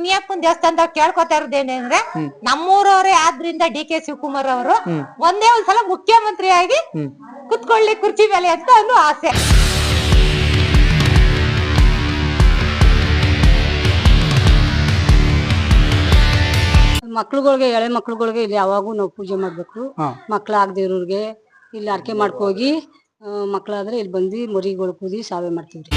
ಮುನಿಯಪ್ಪನ್ ದೇವಸ್ಥಾನದಾಗ ಕೇಳ್ಕೊತಾ ಅಂದ್ರೆ ನಮ್ಮೂರವರೇ ಆದ್ರಿಂದ ಡಿ ಕೆ ಶಿವಕುಮಾರ್ ಅವರು ಒಂದೇ ಒಂದ್ಸಲ ಮುಖ್ಯಮಂತ್ರಿ ಆಗಿ ಕುತ್ಕೊಳ್ಳಿ ಕುರ್ಚಿ ಮೇಲೆ ಅಂತ ಒಂದು ಆಸೆ. ಮಕ್ಳುಗಳಿಗೆ ಎಳೆ ಮಕ್ಳುಗಳಿಗೆ ಇಲ್ಲಿ ಯಾವಾಗೂ ನಾವು ಪೂಜೆ ಮಾಡ್ಬೇಕು. ಮಕ್ಳಾಗದೇ ಇರೋರ್ಗೆ ಇಲ್ಲಿ ಅರ್ಕೆ ಮಾಡ್ಕೋಗಿ ಮಕ್ಳಾದ್ರೆ ಇಲ್ಲಿ ಬಂದು ಮರಿಗಳು ಕೂದಿ ಸಾವೆ ಮಾಡ್ತೀವ್ರಿ.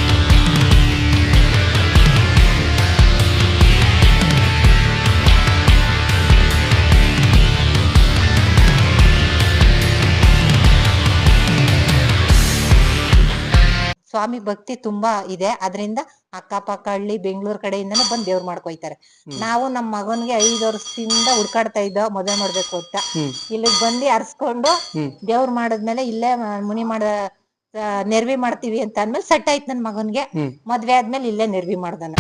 ಸ್ವಾಮಿ ಭಕ್ತಿ ತುಂಬಾ ಇದೆ. ಅದರಿಂದ ಅಕ್ಕಪಕ್ಕ ಹಳ್ಳಿ ಬೆಂಗಳೂರು ಕಡೆಯಿಂದನೇ ಬಂದ್ ದೇವ್ರು ಮಾಡ್ಕೊಯ್ತಾರೆ. ನಾವು ನಮ್ಮ ಮಗನ್ಗೆ ಐದು ವರ್ಷದಿಂದ ಹುಡ್ಕಾಡ್ತಾ ಇದ್ದ ಮದುವೆ ಮಾಡ್ಬೇಕು ಅಂತ. ಇಲ್ಲಿಗ್ ಬಂದು ಅರ್ಸ್ಕೊಂಡು ದೇವ್ರ್ ಮಾಡದ್ಮೇಲೆ ಇಲ್ಲೇ ಮುನಿ ಮಾಡ ನೆರವಿ ಮಾಡ್ತೀವಿ ಅಂತ ಅಂದ್ಮೇಲೆ ಸೆಟ್ ಆಯ್ತು ನನ್ ಮಗನ್ಗೆ. ಮದ್ವೆ ಆದ್ಮೇಲೆ ಇಲ್ಲೇ ನೆರವಿ ಮಾಡ್ದಾನ.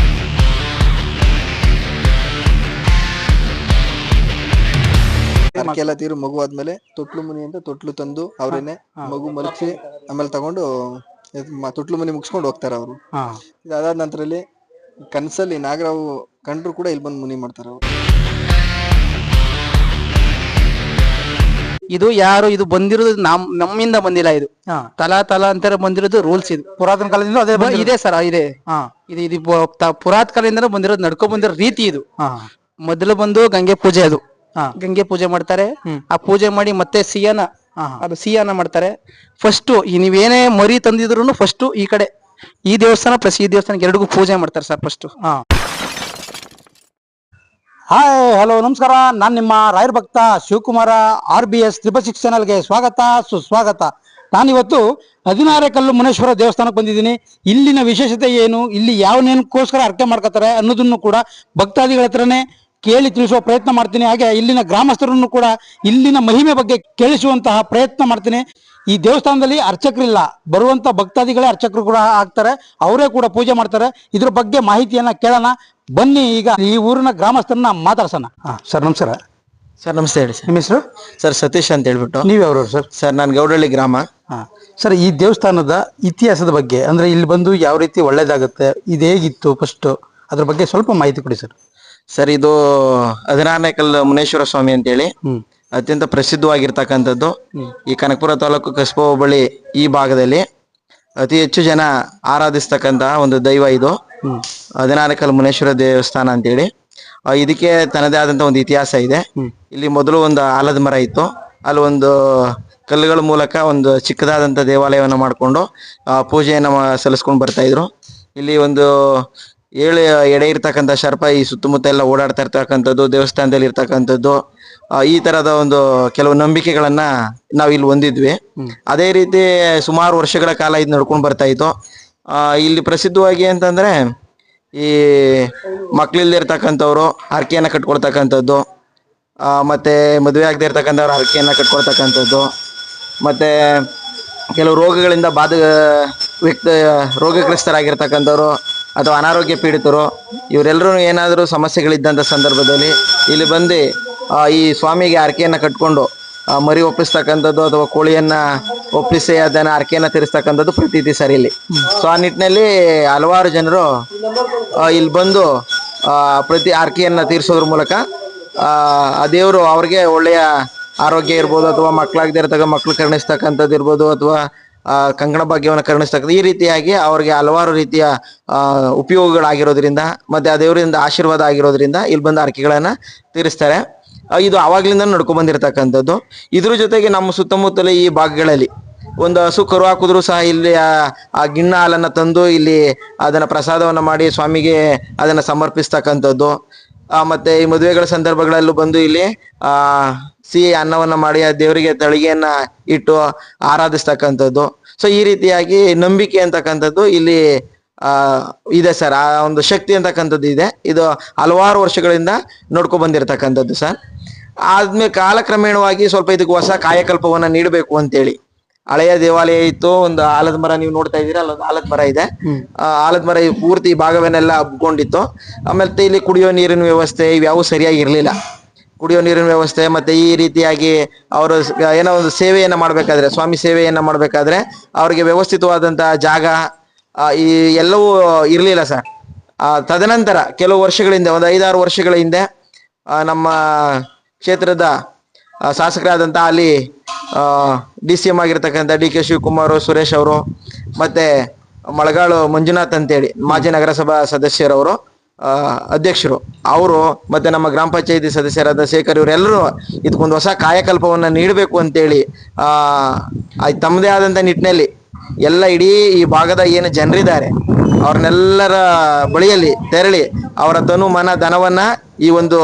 ಅದಕ್ಕೆಲ್ಲ ತೀರು ಮಗು ಆದ್ಮೇಲೆ ತೊಟ್ಲು ಮುನಿ ಅಂತ ತೊಟ್ಲು ತಂದು ಅವ್ರೇನೆ ಮಗು ಮಲಗಿಸಿ ಆಮೇಲೆ ತಗೊಂಡು ಇದ್ ಮ- ತೊಟ್ಲು ಮನೆ ಮುಗಿಸ್ಕೊಂಡು ಹೋಗ್ತಾರೆ ಅವರು. ಹಾ. ಇದಾದ ನಂತರಲ್ಲಿ ಕನಸಲ್ಲಿ ನಾಗರಾವು ಕಂಡ್ರು ಕೂಡ ಇಲ್ಲಿ ಬಂದು ಮುನಿ ಮಾಡ್ತಾರೆ ಅವರು. ಇದು ಯಾರು ಇದು ಬಂದಿರೋದು ನಮ್ ನಮ್ಮಿಂದ ಬಂದಿಲ್ಲ ಇದು. ಹಾ. ತಲಾ ತಲಾ ಅಂತ ಬಂದಿರೋದು ರೂಲ್ಸ್ ಇದು. ಪುರಾತನ ಕಾಲದಿಂದ ಅದೇ ಬ- ಇದೆ ಸರ್ ಇದೆ. ಹಾ. ಇದು ಇದು ಬ- ತ- ಪುರಾತ್ ಕಾಲದಿಂದನೂ ಬಂದಿರೋದು ನಡ್ಕೊ ಬಂದಿರೋ ರೀತಿ ಇದು. ಹಾ. ಮೊದಲು ಬಂದು ಗಂಗೆ ಪೂಜೆ ಅದು. ಹಾ. ಗಂಗೆ ಪೂಜೆ ಮಾಡ್ತಾರೆ. ಆ ಪೂಜೆ ಮಾಡಿ ಮತ್ತೆ ಸಿಯಾನ. ಅದು ಸಿಹಿಯನ್ನ ಮಾಡ್ತಾರೆ. ಫಸ್ಟ್ ನೀವೇನೇ ಮರಿ ತಂದಿದ್ರು ಫಸ್ಟ್ ಈ ಕಡೆ ಈ ದೇವಸ್ಥಾನ ಪ್ಲಸ್ ಈ ದೇವಸ್ಥಾನಕ್ಕೆ ಎರಡಿಗೂ ಪೂಜೆ ಮಾಡ್ತಾರೆ ಸರ್ ಫಸ್ಟ್ ಹಾ. ಹಾಯ್ ಹಲೋ ನಮಸ್ಕಾರ. ನಾನು ನಿಮ್ಮ ರಾಯರ್ ಭಕ್ತ Shivakumara R B S triple six ಚಾನಲ್ಗೆ ಸ್ವಾಗತ ಸುಸ್ವಾಗತ. ನಾನಿವತ್ತು ಹದಿನಾರೇ ಕಲ್ಲು ಮುನೇಶ್ವರ ದೇವಸ್ಥಾನಕ್ಕೆ ಬಂದಿದ್ದೀನಿ. ಇಲ್ಲಿನ ವಿಶೇಷತೆ ಏನು? ಇಲ್ಲಿ ಯಾವ ನೇನಕ್ಕೋಸ್ಕರ ಅರ್ಕೆ ಮಾಡ್ಕೋತಾರೆ ಅನ್ನೋದನ್ನು ಕೂಡ ಭಕ್ತಾದಿಗಳ ಹತ್ರನೇ ಕೇಳಿ ತಿಳಿಸುವ ಪ್ರಯತ್ನ ಮಾಡ್ತೀನಿ. ಹಾಗೆ ಇಲ್ಲಿನ ಗ್ರಾಮಸ್ಥರನ್ನು ಕೂಡ ಇಲ್ಲಿನ ಮಹಿಮೆ ಬಗ್ಗೆ ಕೇಳಿಸುವಂತಹ ಪ್ರಯತ್ನ ಮಾಡ್ತೀನಿ. ಈ ದೇವಸ್ಥಾನದಲ್ಲಿ ಅರ್ಚಕರಿಲ್ಲ. ಬರುವಂತ ಭಕ್ತಾದಿಗಳೇ ಅರ್ಚಕರು ಕೂಡ ಆಗ್ತಾರೆ. ಅವರೇ ಕೂಡ ಪೂಜೆ ಮಾಡ್ತಾರೆ. ಇದ್ರ ಬಗ್ಗೆ ಮಾಹಿತಿಯನ್ನ ಕೇಳೋಣ. ಬನ್ನಿ ಈಗ ಈ ಊರಿನ ಗ್ರಾಮಸ್ಥರನ್ನ ಮಾತಾಡ್ಸೋಣ. ಸರ್ ನಮಸ್ಕಾರ. ಸರ್ ನಮಸ್ತೆ ಹೇಳಿ ಸರ್. ನಿಮ್ಮ ಹೆಸರು? ಸರ್ ಸತೀಶ್ ಅಂತ ಹೇಳ್ಬಿಟ್ಟು. ನೀವ್ಯಾವ್ರವ್ರು ಸರ್? ಸರ್ ನಾನು ಗೌಡಳ್ಳಿ ಗ್ರಾಮ. ಹಾ ಸರ್ ಈ ದೇವಸ್ಥಾನದ ಇತಿಹಾಸದ ಬಗ್ಗೆ ಅಂದ್ರೆ ಇಲ್ಲಿ ಬಂದು ಯಾವ ರೀತಿ ಒಳ್ಳೇದಾಗುತ್ತೆ ಇದು ಹೇಗಿತ್ತು ಫಸ್ಟ್ ಅದ್ರ ಬಗ್ಗೆ ಸ್ವಲ್ಪ ಮಾಹಿತಿ ಕೊಡಿ ಸರ್. ಸರ್ ಇದು ಹದಿನಾರನೇ ಕಲ್ಲು ಮುನೇಶ್ವರ ಸ್ವಾಮಿ ಅಂತೇಳಿ. ಹೇಳಿ ಅತ್ಯಂತ ಪ್ರಸಿದ್ಧವಾಗಿರ್ತಕ್ಕಂಥದ್ದು. ಈ ಕನಕಪುರ ತಾಲೂಕು ಕಸಬಾ ಹೋಬಳಿ ಈ ಭಾಗದಲ್ಲಿ ಅತಿ ಹೆಚ್ಚು ಜನ ಆರಾಧಿಸ್ತಕ್ಕಂತಹ ಒಂದು ದೈವ ಇದು. ಹದಿನಾರನೇ ಕಲ್ಲು ಮುನೇಶ್ವರ ದೇವಸ್ಥಾನ ಅಂತೇಳಿ. ಹೇಳಿ ಇದಕ್ಕೆ ತನ್ನದೇ ಆದಂತ ಒಂದು ಇತಿಹಾಸ ಇದೆ. ಇಲ್ಲಿ ಮೊದಲು ಒಂದು ಆಲದ ಮರ ಇತ್ತು. ಅಲ್ಲಿ ಒಂದು ಕಲ್ಲುಗಳ ಮೂಲಕ ಒಂದು ಚಿಕ್ಕದಾದಂತ ದೇವಾಲಯವನ್ನು ಮಾಡಿಕೊಂಡು ಪೂಜೆಯನ್ನು ಸಲ್ಲಿಸ್ಕೊಂಡು ಬರ್ತಾ ಇದ್ರು. ಇಲ್ಲಿ ಒಂದು ಏಳು ಎಡೆ ಇರ್ತಕ್ಕಂಥ ಸರ್ಪ ಈ ಸುತ್ತಮುತ್ತ ಎಲ್ಲ ಓಡಾಡ್ತಾ ಇರ್ತಕ್ಕಂಥದ್ದು ದೇವಸ್ಥಾನದಲ್ಲಿ ಇರ್ತಕ್ಕಂಥದ್ದು ಈ ತರದ ಒಂದು ಕೆಲವು ನಂಬಿಕೆಗಳನ್ನ ನಾವು ಇಲ್ಲಿ ಹೊಂದಿದ್ವಿ. ಅದೇ ರೀತಿ ಸುಮಾರು ವರ್ಷಗಳ ಕಾಲ ಇದು ನಡ್ಕೊಂಡು ಬರ್ತಾ ಇತ್ತು. ಇಲ್ಲಿ ಪ್ರಸಿದ್ಧವಾಗಿ ಅಂತಂದ್ರೆ ಈ ಮಕ್ಳಿಲ್ದೇ ಇರ್ತಕ್ಕಂಥವ್ರು ಹರಕೆಯನ್ನ ಕಟ್ಕೊಳ್ತಕ್ಕಂಥದ್ದು ಆ, ಮತ್ತೆ ಮದುವೆ ಆಗದೆ ಇರ್ತಕ್ಕಂಥವ್ರು ಹರಕೆಯನ್ನ ಕಟ್ಕೊಳ್ತಕ್ಕಂಥದ್ದು ಮತ್ತೆ ಕೆಲವು ರೋಗಗಳಿಂದ ಬಾಧ ವ್ಯಕ್ತ ರೋಗಗ್ರಸ್ತರಾಗಿರ್ತಕ್ಕಂಥವ್ರು ಅಥವಾ ಅನಾರೋಗ್ಯ ಪೀಡಿತರು, ಇವರೆಲ್ಲರೂ ಏನಾದರೂ ಸಮಸ್ಯೆಗಳಿದ್ದಂಥ ಸಂದರ್ಭದಲ್ಲಿ ಇಲ್ಲಿ ಬಂದು ಈ ಸ್ವಾಮಿಗೆ ಹರಕೆಯನ್ನು ಕಟ್ಕೊಂಡು ಮರಿ ಒಪ್ಪಿಸ್ತಕ್ಕಂಥದ್ದು ಅಥವಾ ಕೋಳಿಯನ್ನು ಒಪ್ಪಿಸಿ ಅದನ್ನು ಹರಕೆಯನ್ನು ತೀರಿಸ್ತಕ್ಕಂಥದ್ದು ಪ್ರತೀತಿ ಸರಿ ಇಲ್ಲಿ. ಸೊ ಆ ನಿಟ್ಟಿನಲ್ಲಿ ಹಲವಾರು ಜನರು ಇಲ್ಲಿ ಬಂದು ಪ್ರತಿ ಹರಕೆಯನ್ನು ತೀರಿಸೋದ್ರ ಮೂಲಕ, ಆ ದೇವರು ಅವ್ರಿಗೆ ಒಳ್ಳೆಯ ಆರೋಗ್ಯ ಇರ್ಬೋದು ಅಥವಾ ಮಕ್ಕಳಾಗದೇ ಇರತಕ್ಕ ಮಕ್ಕಳು ಕರುಣಿಸ್ತಕ್ಕಂಥದ್ದು ಇರ್ಬೋದು ಅಥವಾ ಕಂಕಣ ಭಾಗ್ಯವನ್ನು ಕರುಣಿಸ್ತಕ್ಕಂಥ ಈ ರೀತಿಯಾಗಿ ಅವ್ರಿಗೆ ಹಲವಾರು ರೀತಿಯ ಉಪಯೋಗಗಳಾಗಿರೋದ್ರಿಂದ, ಮತ್ತೆ ಆ ದೇವರಿಂದ ಆಶೀರ್ವಾದ ಆಗಿರೋದ್ರಿಂದ ಇಲ್ಲಿ ಬಂದ ಅರ್ಕೆಗಳನ್ನ ತೀರಿಸ್ತಾರೆ. ಇದು ಅವಾಗ್ಲಿಂದ ನಡ್ಕೊಂಡ್ ಬಂದಿರತಕ್ಕಂಥದ್ದು. ಇದ್ರ ಜೊತೆಗೆ ನಮ್ಮ ಸುತ್ತಮುತ್ತಲ ಈ ಭಾಗಗಳಲ್ಲಿ ಒಂದು ಹಸು ಕರು ಹಾಕಿದ್ರು ಸಹ ಇಲ್ಲಿ ಆ- ಗಿಣ್ಣ ಹಾಲನ್ನ ತಂದು ಇಲ್ಲಿ ಅದನ್ನ ಪ್ರಸಾದವನ್ನ ಮಾಡಿ ಸ್ವಾಮಿಗೆ ಅದನ್ನ ಸಮರ್ಪಿಸ್ತಕ್ಕಂಥದ್ದು. ಮತ್ತೆ ಈ ಮದುವೆಗಳ ಸಂದರ್ಭಗಳಲ್ಲೂ ಬಂದು ಇಲ್ಲಿ, ಆ ಸಿಹಿ ಅನ್ನವನ್ನ ಮಾಡಿ ಆ ದೇವರಿಗೆ ತಳಿಗೆಯನ್ನ ಇಟ್ಟು ಆರಾಧಿಸ್ತಕ್ಕಂಥದ್ದು. ಸೊ ಈ ರೀತಿಯಾಗಿ ನಂಬಿಕೆ ಅಂತಕ್ಕಂಥದ್ದು ಇಲ್ಲಿ ಆ ಇದೆ ಸರ್. ಆ ಒಂದು ಶಕ್ತಿ ಅಂತಕ್ಕಂಥದ್ದು ಇದೆ. ಇದು ಹಲವಾರು ವರ್ಷಗಳಿಂದ ನೋಡ್ಕೊ ಬಂದಿರತಕ್ಕಂಥದ್ದು ಸರ್. ಆದ್ಮೇಲೆ ಕಾಲಕ್ರಮೇಣವಾಗಿ ಸ್ವಲ್ಪ ಇದಕ್ಕೆ ಹೊಸ ಕಾಯಕಲ್ಪವನ್ನ ನೀಡಬೇಕು ಅಂತೇಳಿ. ಹಳೆಯ ದೇವಾಲಯ ಇತ್ತು ಒಂದು ಆಲದ ಮರ ನೀವು ನೋಡ್ತಾ ಇದ್ದೀರಾ? ಅಲ್ಲೊಂದು ಆಲದ ಮರ ಇದೆ. ಆ ಆಲದ ಮರ ಈ ಪೂರ್ತಿ ಭಾಗವನ್ನೆಲ್ಲ ಹಬ್ಕೊಂಡಿತ್ತು. ಆಮೇಲೆ ಇಲ್ಲಿ ಕುಡಿಯೋ ನೀರಿನ ವ್ಯವಸ್ಥೆ ಇವ್ಯಾವು ಸರಿಯಾಗಿ ಇರಲಿಲ್ಲ. ಕುಡಿಯೋ ನೀರಿನ ವ್ಯವಸ್ಥೆ ಮತ್ತೆ ಈ ರೀತಿಯಾಗಿ ಅವರು ಏನೋ ಒಂದು ಸೇವೆಯನ್ನ ಮಾಡಬೇಕಾದ್ರೆ, ಸ್ವಾಮಿ ಸೇವೆಯನ್ನ ಮಾಡಬೇಕಾದ್ರೆ ಅವರಿಗೆ ವ್ಯವಸ್ಥಿತವಾದಂತಹ ಜಾಗ ಈ ಎಲ್ಲವೂ ಇರಲಿಲ್ಲ ಸರ್. ತದನಂತರ ಕೆಲವು ವರ್ಷಗಳ ಹಿಂದೆ ಒಂದು ಐದಾರು ವರ್ಷಗಳ ಹಿಂದೆ ನಮ್ಮ ಕ್ಷೇತ್ರದ ಶಾಸಕರಾದಂಥ ಅಲ್ಲಿ ಡಿ ಸಿ ಎಂ ಆಗಿರ್ತಕ್ಕಂಥ ಡಿ ಕೆ ಶಿವಕುಮಾರ್ ಸುರೇಶ್ ಅವರು, ಮತ್ತೆ ಮಳಗಾಳು ಮಂಜುನಾಥ್ ಅಂತೇಳಿ, ಮಾಜಿ ನಗರಸಭಾ ಸದಸ್ಯರವರು ಅಧ್ಯಕ್ಷರು. ಅವರು ಮತ್ತೆ ನಮ್ಮ ಗ್ರಾಮ ಪಂಚಾಯತಿ ಸದಸ್ಯರಾದ ಶೇಖರ್ ಇವರೆಲ್ಲರೂ ಇದಕ್ಕೊಂದು ಹೊಸ ಕಾಯಕಲ್ಪವನ್ನು ನೀಡಬೇಕು ಅಂತೇಳಿ ತಮ್ಮದೇ ಆದಂತ ನಿಟ್ಟಿನಲ್ಲಿ ಎಲ್ಲ ಇಡೀ ಈ ಭಾಗದ ಏನು ಜನರಿದ್ದಾರೆ, ಅವ್ರನ್ನೆಲ್ಲರ ಬಳಿಯಲ್ಲಿ ತೆರಳಿ ಅವರ ತನು ಮನ ಧನವನ್ನ ಈ ಒಂದು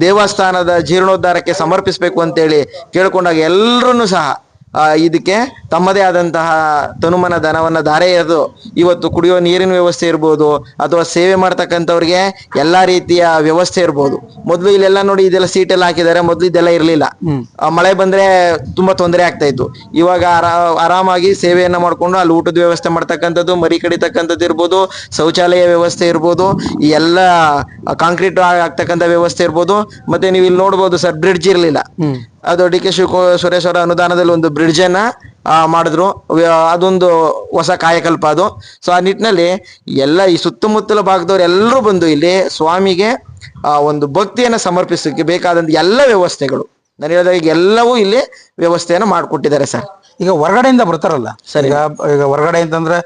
ದೇವಸ್ಥಾನದ ಜೀರ್ಣೋದ್ಧಾರಕ್ಕೆ ಸಮರ್ಪಿಸಬೇಕು ಅಂತೇಳಿ ಕೇಳ್ಕೊಂಡಾಗ ಎಲ್ಲರೂ ಸಹ ಇದಕ್ಕೆ ತಮ್ಮದೇ ಆದಂತಹ ತನುಮನ ಧನವನ್ನ ಧಾರೆ ಎರೆದು ಇವತ್ತು ಕುಡಿಯೋ ನೀರಿನ ವ್ಯವಸ್ಥೆ ಇರ್ಬೋದು ಅಥವಾ ಸೇವೆ ಮಾಡ್ತಕ್ಕಂಥವ್ರಿಗೆ ಎಲ್ಲಾ ರೀತಿಯ ವ್ಯವಸ್ಥೆ ಇರ್ಬೋದು. ಮೊದಲು ಇಲ್ಲೆಲ್ಲ ನೋಡಿ ಇದೆಲ್ಲ ಸೀಟ್ ಎಲ್ಲ ಹಾಕಿದ್ದಾರೆ ಮೊದಲು ಇದೆಲ್ಲ ಇರಲಿಲ್ಲ. ಮಳೆ ಬಂದ್ರೆ ತುಂಬಾ ತೊಂದರೆ ಆಗ್ತಾ ಇತ್ತು. ಇವಾಗ ಆರಾ- ಆರಾಮಾಗಿ ಸೇವೆಯನ್ನ ಮಾಡ್ಕೊಂಡು ಅಲ್ಲಿ ಊಟದ ವ್ಯವಸ್ಥೆ ಮಾಡ್ತಕ್ಕಂಥದ್ದು ಮರಿ ಕಡಿತಕ್ಕಂಥದ್ದು ಇರ್ಬೋದು ಶೌಚಾಲಯ ವ್ಯವಸ್ಥೆ ಇರ್ಬೋದು ಈ ಎಲ್ಲ ಕಾಂಕ್ರೀಟ್ ಆಗ್ತಕ್ಕಂಥ ವ್ಯವಸ್ಥೆ ಇರ್ಬೋದು. ಮತ್ತೆ ನೀವು ಇಲ್ಲಿ ನೋಡ್ಬೋದು ಸರ್ ಬ್ರಿಡ್ಜ್ ಇರಲಿಲ್ಲ. ಅದು ಡಿ ಕೆ ಶಿವ ಸುರೇಶ್ ಅವರ ಅನುದಾನದಲ್ಲಿ ಒಂದು ಬ್ರಿಡ್ಜ್ ಅನ್ನ ಮಾಡಿದ್ರು. ಅದೊಂದು ಹೊಸ ಕಾಯಕಲ್ಪ ಅದು. ಸೊ ಆ ನಿಟ್ಟಿನಲ್ಲಿ ಎಲ್ಲ ಈ ಸುತ್ತಮುತ್ತಲ ಭಾಗದವ್ರು ಎಲ್ಲರೂ ಬಂದು ಇಲ್ಲಿ ಸ್ವಾಮಿಗೆ ಆ ಒಂದು ಭಕ್ತಿಯನ್ನ ಸಮರ್ಪಿಸಕ್ಕೆ ಬೇಕಾದಂತ ಎಲ್ಲ ವ್ಯವಸ್ಥೆಗಳು. ನಾನು ಹೇಳಿದಾಗ ಈಗ ಎಲ್ಲವೂ ಇಲ್ಲಿ ವ್ಯವಸ್ಥೆಯನ್ನ ಮಾಡಿಕೊಟ್ಟಿದ್ದಾರೆ ಸರ್. ಈಗ ಹೊರಗಡೆಯಿಂದ ಬರ್ತಾರಲ್ಲ? ಈಗ ಈಗ ಹೊರಗಡೆ ಅಂತಂದ್ರೆ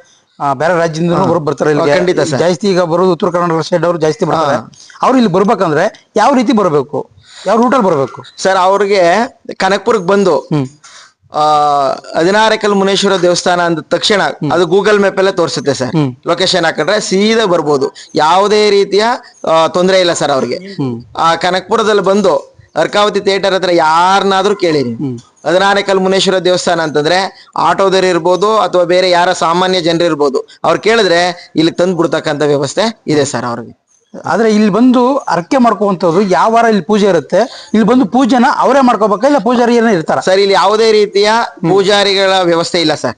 ಬೇರೆ ರಾಜ್ಯದಿಂದ ಬರ್ತಾರೆ. ಖಂಡಿತ ಸರ್. ಜಾಸ್ತಿ ಈಗ ಬರೋದು ಉತ್ತರ ಕರ್ನಾಟಕ ಸೈಡ್ ಅವರು ಜಾಸ್ತಿ ಬರ್ತಾರೆ. ಅವ್ರು ಇಲ್ಲಿ ಬರ್ಬೇಕಂದ್ರೆ ಯಾವ ರೀತಿ ಬರಬೇಕು? ಯಾವ ರೂಟಲ್ಲಿ ಬರಬೇಕು? ಸರ್ ಅವ್ರಿಗೆ ಕನಕ್ಪುರಕ್ಕೆ ಬಂದು ಆ ಹದಿನಾರಕಲ್ ಮುನೇಶ್ವರ ದೇವಸ್ಥಾನ ಅಂದ ತಕ್ಷಣ ಅದು ಗೂಗಲ್ ಮ್ಯಾಪ್ ಅಲ್ಲೇ ತೋರಿಸುತ್ತೆ ಸರ್. ಲೊಕೇಶನ್ ಹಾಕೊಂಡ್ರೆ ಸೀದಾ ಬರ್ಬೋದು. ಯಾವುದೇ ರೀತಿಯ ತೊಂದರೆ ಇಲ್ಲ ಸರ್ ಅವ್ರಿಗೆ. ಆ ಕನಕ್ಪುರದಲ್ಲಿ ಬಂದು ಅರ್ಕಾವತಿ ಥಿಯೇಟರ್ ಹತ್ರ ಯಾರನ್ನಾದ್ರೂ ಕೇಳಿರಿ. ಹದಿನಾರಕಲ್ ಮುನೇಶ್ವರ ದೇವಸ್ಥಾನ ಅಂತಂದ್ರೆ ಆಟೋದವ್ರು ಇರ್ಬೋದು ಅಥವಾ ಬೇರೆ ಯಾರ ಸಾಮಾನ್ಯ ಜನರು ಇರ್ಬೋದು. ಅವ್ರು ಕೇಳಿದ್ರೆ ಇಲ್ಲಿ ತಂದು ಬಿಡ್ತಕ್ಕಂಥ ವ್ಯವಸ್ಥೆ ಇದೆ ಸರ್ ಅವ್ರಿಗೆ. ಆದ್ರೆ ಇಲ್ಲಿ ಬಂದು ಅರ್ಕೆ ಮಾಡ್ಕೋವಂಥದ್ದು ಯಾವ ವಾರ ಇಲ್ಲಿ ಪೂಜೆ ಇರುತ್ತೆ? ಇಲ್ಲಿ ಬಂದು ಪೂಜೆನ ಅವರೇ ಮಾಡ್ಕೋಬೇಕಾ ಇಲ್ಲ ಪೂಜಾರಿ ಏನೋ ಇರ್ತಾರ? ಸರ್ ಇಲ್ಲಿ ಯಾವುದೇ ರೀತಿಯ ಪೂಜಾರಿಗಳ ವ್ಯವಸ್ಥೆ ಇಲ್ಲ ಸರ್.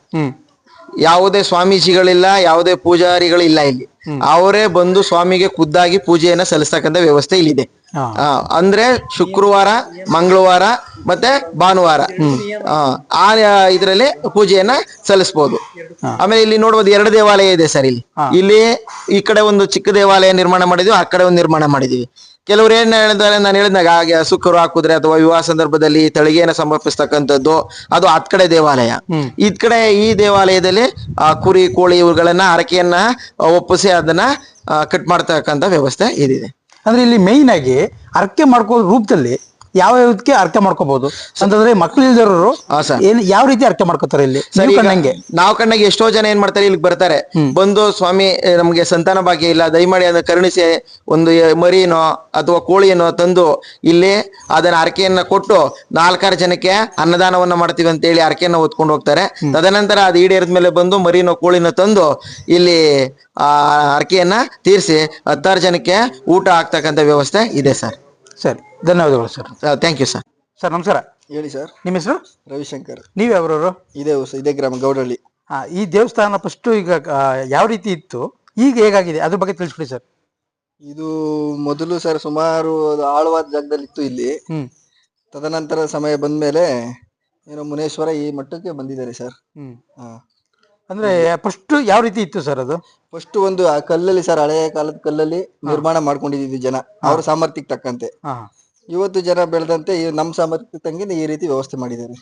ಯಾವುದೇ ಸ್ವಾಮೀಜಿಗಳಿಲ್ಲ ಯಾವುದೇ ಪೂಜಾರಿಗಳಿಲ್ಲ ಇಲ್ಲಿ. ಅವರೇ ಬಂದು ಸ್ವಾಮಿಗೆ ಖುದ್ದಾಗಿ ಪೂಜೆಯನ್ನ ಸಲ್ಲಿಸತಕ್ಕಂತ ವ್ಯವಸ್ಥೆ ಇಲ್ಲಿದೆ. ಅಂದ್ರೆ ಶುಕ್ರವಾರ ಮಂಗಳವಾರ ಮತ್ತೆ ಭಾನುವಾರ. ಆ, ಆ ಇದರಲ್ಲಿ ಪೂಜೆಯನ್ನ ಸಲ್ಲಿಸಬಹುದು ಆಮೇಲೆ ಇಲ್ಲಿ ನೋಡಬಹುದು ಎರಡು ದೇವಾಲಯ ಇದೆ ಸರ್ ಇಲ್ಲಿ. ಇಲ್ಲಿ ಈ ಕಡೆ ಒಂದು ಚಿಕ್ಕ ದೇವಾಲಯ ನಿರ್ಮಾಣ ಮಾಡಿದ್ವಿ ಆ ಕಡೆ ಒಂದು ನಿರ್ಮಾಣ ಮಾಡಿದೀವಿ. ಕೆಲವ್ರು ಏನ್ ಹೇಳಿದ್ದಾರೆ ನಾನು ಹೇಳಿದಾಗ ಹಾಗೆ ಸುಕ್ಕರು ಹಾಕುದ್ರೆ ಅಥವಾ ವಿವಾಹ ಸಂದರ್ಭದಲ್ಲಿ ತಳಿಗೆಯನ್ನು ಸಮರ್ಪಿಸ್ತಕ್ಕಂಥದ್ದು ಅದು ಹತ್ ಕಡೆ ದೇವಾಲಯ. ಇದ್ ಕಡೆ ಈ ದೇವಾಲಯದಲ್ಲಿ ಆ, ಕುರಿ ಕೋಳಿ ಇವುಗಳನ್ನ ಹರಕೆಯನ್ನ ಒಪ್ಪಿಸಿ ಅದನ್ನ ಕಟ್ ಮಾಡ್ತಕ್ಕಂಥ ವ್ಯವಸ್ಥೆ ಇದಿದೆ. ಅಂದ್ರೆ ಇಲ್ಲಿ ಮೇಯ್ನ್ ಆಗಿ ಹರಕೆ ಮಾಡ್ಕೋ ರೂಪದಲ್ಲಿ ಯಾವ ಯಾವ್ದಕ್ಕೆ ಅರ್ಥ ಮಾಡ್ಕೋಬಹುದು ಅಂತಂದ್ರೆ ಮಕ್ಳು ಇಲ್ದಿರೋರು ಹಾ ಸರ್ ಏನ್ ಯಾವ ರೀತಿ ಅರ್ಥ ಮಾಡ್ಕೋತಾರೆ ಇಲ್ಲಿ? ಸರ್ ನೀವು ಈಗ ಕಂಡಂಗೆ. ನಾವು ಕಂಡಾಗ ಎಷ್ಟೋ ಜನ ಏನ್ ಮಾಡ್ತಾರೆ ಇಲ್ಲಿಗೆ ಬರ್ತಾರೆ. ಬಂದು ಸ್ವಾಮಿ ಏ, ನಮ್ಗೆ ಸಂತಾನ ಭಾಗ್ಯ ಇಲ್ಲ ದಯಮಾಡಿ ಅದನ್ನ ಕರುಣಿಸಿ ಒಂದು ಎ- ಮರಿನೋ ಅಥವಾ ಕೋಳಿಯನ್ನೋ ತಂದು ಇಲ್ಲಿ ಅದನ್ನ ಅರಕೆಯನ್ನ ಕೊಟ್ಟು ನಾಲ್ಕಾರು ಜನಕ್ಕೆ ಅನ್ನದಾನವನ್ನ ಮಾಡ್ತೀವಿ ಅಂತ ಹೇಳಿ ಅರಕೆಯನ್ನ ಹೊತ್ಕೊಂಡು ಹೋಗ್ತಾರೆ. ತದನಂತರ ಅದು ಈಡೇರಿದ ಮೇಲೆ ಬಂದು ಮರಿನೋ ಕೋಳಿನ ತಂದು ಇಲ್ಲಿ ಆ ಅರಕೆಯನ್ನ ತೀರಿಸಿ ಹತ್ತಾರು ಜನಕ್ಕೆ ಊಟ ಆಗ್ತಕ್ಕಂಥ ವ್ಯವಸ್ಥೆ ಇದೆ ಸರ್. ಸರಿ ಧನ್ಯವಾದಗಳು sir. Thank you sir sir ನಮಸ್ಕಾರ. ಹೇಳಿ ಸರ್ ನಿಮ್ಮ ಹೆಸರು? ರವಿಶಂಕರ್. ನೀವು ಯಾವ್ರವರು ಇದೇ ಇದೇ ಗ್ರಾಮ ಗೌಡಳ್ಳಿ. ಹಾ ಈ ದೇವಸ್ಥಾನ ಫಸ್ಟ್ ಈಗ ಆ, ಯಾವ ರೀತಿ ಇತ್ತು? ಈಗ ಹೇಗಾಗಿದೆ? ಅದ್ರ ಬಗ್ಗೆ ತಿಳಿಸ್ಬಿಡಿ ಸರ್ ಇದು ಮೊದಲು ಸರ್ ಸುಮಾರು ಅದು ಆಳವಾದ ಜಾಗದಲ್ಲಿ ಇತ್ತು ಇಲ್ಲಿ. ಹ್ಮ್. ತದನಂತರ ಸಮಯ ಬಂದ್ಮೇಲೆ ಏನೋ ಮುನೇಶ್ವರ ಈ ಮಟ್ಟಕ್ಕೆ ಬಂದಿದ್ದಾರೆ ಸರ್ ಹ್ಮ್. ಹಾ. ಅಂದ್ರೆ ಫಸ್ಟ್ ಯಾವ ರೀತಿ ಇತ್ತು ಸರ್ ಅದು? ಫಸ್ಟ್ ಒಂದು ಆ ಕಲ್ಲಲ್ಲಿ ಸರ್ ಹಳೆಯ ಕಾಲದ ಕಲ್ಲಲ್ಲಿ ನಿರ್ಮಾಣ ಮಾಡ್ಕೊಂಡಿದ್ದು ಜನ. ಅವ್ರ ಸಾಮರ್ಥ್ಯಕ್ಕೆ ತಕ್ಕಂತೆ. ಇವತ್ತು ಜನ ಬೆಳೆದಂತೆ ಈ ನಮ್ಮ ಸಾಮರ್ಥ್ಯ ತಂಗಿ ಈ ರೀತಿ ವ್ಯವಸ್ಥೆ ಮಾಡಿದ್ದಾರೆ.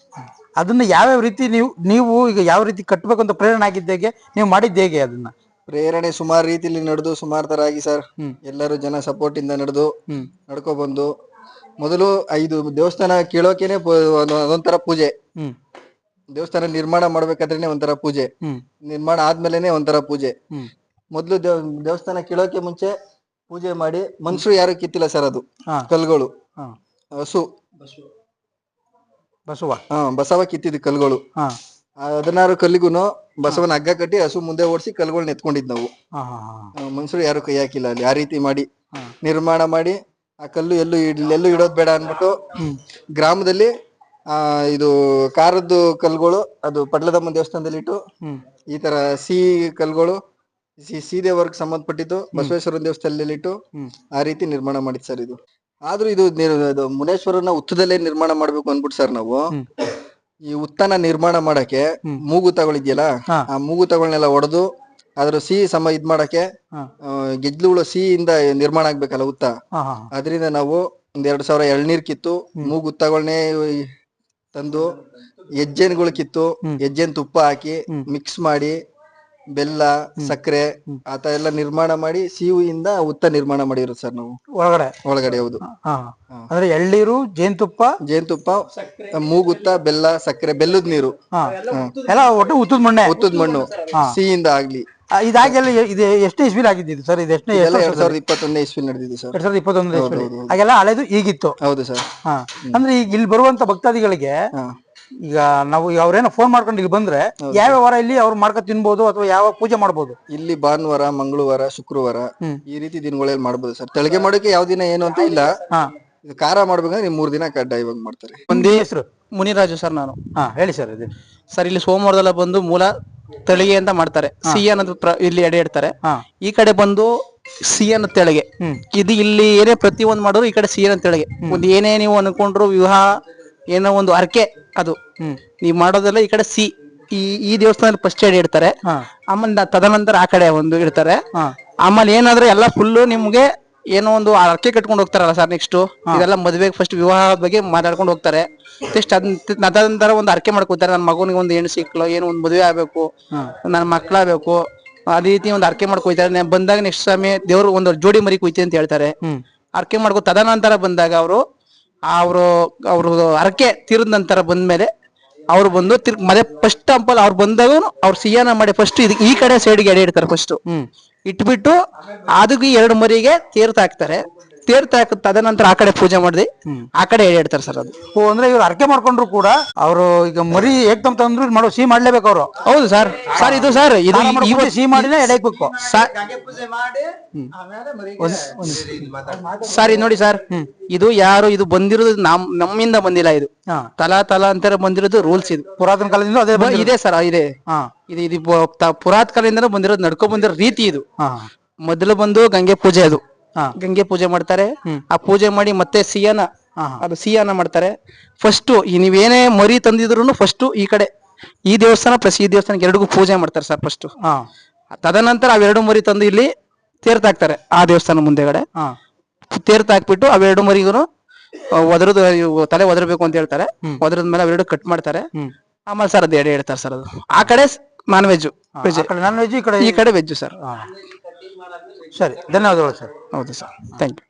ಅದನ್ನ ಯಾವ್ಯಾವ ರೀತಿ ನೀವು ನೀವು ಈಗ ಯಾವ ರೀತಿ ಕಟ್ಟಬೇಕು ಅಂತ ಪ್ರೇರಣೆ ಆಗಿದ್ದ ಹೇಗೆ? ನೀವು ಮಾಡಿದ್ದು ಹೇಗೆ ಅದನ್ನ? ಪ್ರೇರಣೆ ಸುಮಾರು ರೀತಿಲಿ ನಡೆದು ಸುಮಾರು ತರ ಆಗಿ ಸರ್. ಎಲ್ಲರೂ ಜನ ಸಪೋರ್ಟ್ ಇಂದ ನಡೆದು ನಡ್ಕೊ ಬಂದು ಮೊದಲು ಐದು ದೇವಸ್ಥಾನ ಕೇಳೋಕೆನೆ ಪೂ- ಅದೊಂಥರ ಪೂಜೆ. ದೇವಸ್ಥಾನ ನಿರ್ಮಾಣ ಮಾಡ್ಬೇಕಾದ್ರೇನೆ ಒಂಥರ ಪೂಜೆ. ನಿರ್ಮಾಣ ಆದ್ಮೇಲೆನೆ ಒಂಥರ ಪೂಜೆ. ಮೊದ್ಲು ದೇವ್ ದೇವಸ್ಥಾನ ಕೀಳೋಕೆ ಮುಂಚೆ ಪೂಜೆ ಮಾಡಿ ಮನುಷ್ಯರು ಯಾರು ಕಿತ್ತಿಲ್ಲ ಸರ್ ಅದು. ಹಾ. ಕಲ್ಗಳು. ಹಾ. ಹಸು. ಬಸವ. ಹಾ ಬಸವ ಕಿತ್ತಿದ್ ಕಲ್ಗಳು. ಹಾ. ಆ ಹದಿನಾರು ಕಲ್ಲಿಗೂನು ಬಸವನ ಹಗ್ಗ ಕಟ್ಟಿ ಹಸು ಮುಂದೆ ಓಡಿಸಿ ಕಲ್ಗಳನ್ನ ಎತ್ಕೊಂಡಿದ್ ನಾವು. ಹಾ ಹಾ ಹಾ. ಆ, ಮನುಷ್ಯರು ಯಾರು ಕೈ ಹಾಕಿಲ್ಲ ಅಲ್ಲಿ. ಆ ರೀತಿ ಮಾಡಿ ಹಾ. ನಿರ್ಮಾಣ ಮಾಡಿ ಆ ಕಲ್ಲು ಎಲ್ಲೂ ಎಲ್ಲೂ ಇಡೋದ್ ಬೇಡ ಅನ್ಬಿಟ್ಟು ಗ್ರಾಮದಲ್ಲಿ ಆ ಇದು ಕಾರದ್ದು ಕಲ್ಗಳು ಅದು ಪಟ್ಲದಮ್ಮ ದೇವಸ್ಥಾನದಲ್ಲಿ ಇಟ್ಟು ಈ ತರ ಸಿಹಿ ಕಲ್ಗಳು ಸಿ ಸೀದೆ ಸಂಬಂಧ ಸಂಬಂಧಪಟ್ಟಿದ್ದು ಬಸವೇಶ್ವರ ದೇವಸ್ಥಾನದಲ್ಲಿ ಇಟ್ಟು ಆ ರೀತಿ ನಿರ್ಮಾಣ ಮಾಡಿದ್ ಸರ್ ಇದು. ಆದ್ರೂ ಇದು ನಿರ್- ಮುನೇಶ್ವರನ ಉತ್ತದಲ್ಲೇ ನಿರ್ಮಾಣ ಮಾಡ್ಬೇಕು ಅನ್ಬಿಟ್ಟು ಸರ್ ನಾವು. ಈ ಉತ್ತನ ನಿರ್ಮಾಣ ಮಾಡಕ್ಕೆ ಮೂಗು ತಗೊಳಿದ್ಯಲ್ಲ ಆ ಮೂಗು ಮೂಗುತಗಳನ್ನೆಲ್ಲ ಒಡೆದು ಅದ್ರ ಸಿಹಿ ಸಮ ಇದ್ ಮಾಡಕ್ಕೆ ಹಾ. ಆ, ಗೆಜ್ಲುಗಳು ಸಿಹಿಯಿಂದ ನಿರ್ಮಾಣ ಆಗ್ಬೇಕಲ್ಲ ಉತ್ತ. ಹಾ ಹಾ ಅದರಿಂದ ನಾವು ಒಂದ್ ಎರಡ್ ಸಾವಿರ ಎಳ್ನೀರ್ ಕಿತ್ತು ಮೂಗುತ್ತಗಳನ್ನೇ ತಂದು ಹೆಜ್ಜೆನ್ಗಳು ಕಿತ್ತು ಹೆಜ್ಜೆನ್ ತುಪ್ಪ ಹಾಕಿ ಮಿಕ್ಸ್ ಮಾಡಿ ಬೆಲ್ಲ ಸಕ್ಕರೆ ಆತ ಎಲ್ಲ ನಿರ್ಮಾಣ ಮಾಡಿ ಸಿಹಿಯಿಂದ ಉತ್ತ ನಿರ್ಮಾಣ ಮಾಡಿರೋದು ಸರ್ ನಾವು. ಒಳಗಡೆ? ಒಳಗಡೆ ಹೌದು. ಅಂದ್ರೆ ಎಳ್ಳೀರು ಜೇನುತುಪ್ಪ? ಜೇನುತುಪ್ಪ ಮೂಗುತ್ತ ಬೆಲ್ಲ ಸಕ್ಕರೆ ಬೆಲ್ಲದ ನೀರು. ಎಲ್ಲ ಒಟ್ಟು ಉತ್ತದ ಮಣ್ಣೆ? ಉತ್ತದ ಮಣ್ಣು. ಸಿಹಿಯಿಂದ ಆಗ್ಲಿ. ಇದಾಗೆಲ್ಲ ಇದು ಎಷ್ಟು ಇಸ್ವಿಲ್ ಆಗಿದ್ದು ಸರ್ ಇದು ಎಷ್ಟು ಇದೆಲ್ಲ ಎರಡ್ ಸಾವಿರದ ಇಪ್ಪತ್ತೊಂದನೇ ಇಸ್ವಿ ನಡೆದಿದೆ ಸರ್. ಎರಡ್ ಸಾವಿರದ ಇಪ್ಪತ್ತೊಂದು ಇಸ್ವಿಲಿ. ಹಾಗೆಲ್ಲ ಹಳೆದು ಈಗಿತ್ತು. ಹೌದು ಸರ್. ಹಾ. ಅಂದ್ರೆ ಈಗ ಇಲ್ಲಿ ಬರುವಂತ ಭಕ್ತಾದಿಗಳಿಗೆ ಈಗ ನಾವು ಈಗ ಅವ್ರೇನೋ ಫೋನ್ ಮಾಡ್ಕೊಂಡು ಇಲ್ಲಿ ಬಂದ್ರೆ ಯಾವ ವಾರ ಇಲ್ಲಿ ಅವ್ರು ಮಾಡ್ಕೊಂಡು ತಿನ್ಬೋದು ಅಥವಾ ಯಾವ ಪೂಜೆ ಮಾಡ್ಬೋದು? ಇಲ್ಲಿ ಭಾನುವಾರ ಮಂಗಳವಾರ ಶುಕ್ರವಾರ ಈ ರೀತಿ ದಿನಗಳಲ್ಲಿ ಮಾಡ್ಬೋದು ಸರ್. ತಳಿಗೆ ಮಾಡೋಕೆ ಯಾವ ದಿನ ಏನು ಅಂತ ಇಲ್ಲ. ಹಾ. ಇದು ಖಾರ ಮಾಡ್ಬೇಕಂದ್ರೆ ನೀವು ಮೂರ್ ದಿನ ಕಡ್ಡಾಯವಾಗಿ ಮಾಡ್ತಾರೆ. ಒಂದೇ ಹೆಸರು? ಮುನಿರಾಜು ಸರ್ ನಾನು. ಹಾ ಹೇಳಿ ಸರ್ ಇದು. ಸರ್ ಇಲ್ಲಿ ಸೋಮವಾರದಲ್ಲ ಬಂದು ಮೂಲ ತಳಿಗೆ ಅಂತ ಮಾಡ್ತಾರೆ ಸಿ ಅನ್ನೋದು ಪ್ರ- ಇಲ್ಲಿ ಎಡೆ ಇಡ್ತಾರೆ. ಹಾ. ಈ ಕಡೆ ಬಂದು ಸಿ ಅನ್ನೋ ತೆಳಗೆ. ಇದು ಇಲ್ಲಿ ಏನೇ ಪ್ರತಿ ಒಂದ್ ಮಾಡೋರು ಈ ಕಡೆ ಸಿ ಅನ್ನೋ ತೆಳಗೆ. ಒಂದು ಏನೇ ನೀವು ಅನ್ಕೊಂಡ್ರು ವಿವಾಹ ಏನೋ ಒಂದು ಅರ್ಕೆ ಅದು. ನೀವು ಮಾಡೋದೆಲ್ಲ ಈ ಕಡೆ ಸಿ ಈ ಈ ದೇವಸ್ಥಾನದಲ್ಲಿ ಫಸ್ಟ್ ಎಡೆ ಇಡ್ತಾರೆ. ಆಮೇಲೆ ನ- ತದನಂತರ ಆ ಕಡೆ ಒಂದು ಇಡ್ತಾರೆ. ಆಮೇಲೆ ಏನಾದ್ರೆ ಎಲ್ಲ ಫುಲ್ಲು ನಿಮ್ಗೆ ಏನೋ ಒಂದು ಅರ್ಕೆ ಕಟ್ಕೊಂಡು ಹೋಗ್ತಾರಲ್ಲ ಸರ್ ನೆಕ್ಸ್ಟ್ ಇದೆಲ್ಲ ಮದುವೆಗೆ ಫಸ್ಟ್ ವಿವಾಹದ ಬಗ್ಗೆ ಮಾತಾಡ್ಕೊಂಡು ಹೋಗ್ತಾರೆ. ನೆಕ್ಸ್ಟ್ ತದನಂತರ ಒಂದು ಅರ್ಕೆ ಮಾಡ್ಕೋತಾರೆ. ನನ್ನ ಮಗನಿಗೆ ಒಂದು ಹೆಣ್ಣು ಸಿಕ್ಕಲು ಏನೋ ಒಂದು ಮದುವೆ ಆಗ್ಬೇಕು ನನ್ನ ಮಕ್ಕಳಾಗಬೇಕು ಅದೇ ರೀತಿ ಒಂದು ಅರ್ಕೆ ಮಾಡ್ಕೋತಾರೆ ಬಂದಾಗ ನೆಕ್ಸ್ಟ್ ಸಮಯ ದೇವ್ರು ಒಂದು ಜೋಡಿ ಮರಿ ಕುಯ್ತಿ ಅಂತ ಹೇಳ್ತಾರೆ. ಅರ್ಕೆ ಮಾಡ್ಕೊ ತದನಂತರ ಬಂದಾಗ ಅವರು ಅವರು ಅವರು ಅರಕೆ ತೀರದ ನಂತರ ಬಂದ್ಮೇಲೆ ಅವ್ರು ಬಂದು ತಿರ್ಗ ಮದ್ವೆ ಫಸ್ಟ್ ಟೆಂಪಲ್ ಅವ್ರು ಬಂದಾಗ ಅವ್ರು ಸಿಯಾನ ಮಾಡಿ ಫಸ್ಟ್ ಈ ಕಡೆ ಸೈಡ್ಗೆ ಎಡೆ ಇಡ್ತಾರೆ ಫಸ್ಟ್ ಇಟ್ಬಿಟ್ಟು ಅದಕ್ಕೆ ಎರಡು ಮರಿಗೆ ತೀರ್ಥ ಹಾಕ್ತಾರೆ. ತೀರ್ಥ ಹಾಕ ತದನಂತರ ಆ ಕಡೆ ಪೂಜೆ ಮಾಡಿದೆ ಆ ಕಡೆ ಹೇಳಿಡ್ತಾರೆ ಇಡ್ತಾರೆ ಸರ್ ಅದು. ಓ ಅಂದ್ರೆ ಇವ್ರು ಅರ್ಕೆ ಮಾಡ್ಕೊಂಡ್ರು ಕೂಡ ಅವರು ಈಗ ಮರಿ ಏಕ್ದಮ್ ತಂದ್ರು ಇದ್ ಮಾಡೋ ಸಿಹಿ ಮಾಡ್ಲೇಬೇಕು ಅವರು. ಹೌದು ಸರ್. ಸರ್ ಇದು ಸರ್ ಇದು ಇವತ್ತು ಸಿಹಿ ಮಾಡಿದ್ರೆ ಎಡಕ್ಬೇಕು ಸರ್ ಸರ್ ಇದು ನೋಡಿ ಸರ್ ಇದು ಯಾರು ಇದು ಬಂದಿರೋದು ನಮ್ ನಮ್ಮಿಂದ ಬಂದಿಲ್ಲ ಇದು. ತಲಾ ತಲಾ ಅಂತ ಬಂದಿರೋದು ರೂಲ್ಸ್ ಇದು. ಪುರಾತನ ಕಾಲದಿಂದ ಅದೇ ಇದೆ ಸರ್ ಇದೆ. ಹಾ. ಇದು ಇದು ಪುರಾತನ ಕಾಲದಿಂದ ಬಂದಿರೋದು ನಡ್ಕೊ ಬಂದಿರೋ ರೀತಿ ಇದು. ಹಾ. ಮೊದಲು ಬಂದು ಗಂಗೆ ಪೂಜೆ ಅದು. ಗಂಗೆ ಪೂಜೆ ಮಾಡ್ತಾರೆ. ಆ ಪೂಜೆ ಮಾಡಿ ಮತ್ತೆ ಸಿಯಾನ ಅದು ಸಿಯಾನ ಮಾಡ್ತಾರೆ. ಫಸ್ಟ್ ನೀವೇನೇ ಮರಿ ತಂದಿದ್ರು ಫಸ್ಟ್ ಈ ಕಡೆ ಈ ದೇವಸ್ಥಾನ ಪ್ಲಸ್ ಈ ದೇವಸ್ಥಾನಕ್ಕೆ ಎರಡಿಗೂ ಪೂಜೆ ಮಾಡ್ತಾರೆ ಸರ್ ಫಸ್ಟ್ ತದನಂತರ ಅವೆರಡು ಮರಿ ತಂದು ಇಲ್ಲಿ ತೇರ್ತಾಕ್ತಾರೆ ಹಾಕ್ತಾರೆ ಆ ದೇವಸ್ಥಾನ ಮುಂದೆಗಡೆ ತೇರ್ತಾಕ್ಬಿಟ್ಟು ತೀರ್ಥ ಹಾಕ್ಬಿಟ್ಟು ಅವೆರಡು ಮರಿಗೂ ಒದರದು ತಲೆ ಒದರಬೇಕು ಅಂತ ಹೇಳ್ತಾರೆ. ಒದರದ ಮೇಲೆ ಅವೆರಡು ಕಟ್ ಮಾಡ್ತಾರೆ. ಆಮೇಲೆ ಸರ್ ಅದು ಎಡೆ ಹೇಳ್ತಾರೆ ಸರ್ ಅದು. ಆ ಕಡೆ ನಾನ್ ವೆಜ್ ಈ ಕಡೆ ವೆಜ್ ಸರ್. ಸರಿ ಧನ್ಯವಾದಗಳು ಸರ್. ಹೌದು ಸರ್. ಥ್ಯಾಂಕ್ ಯು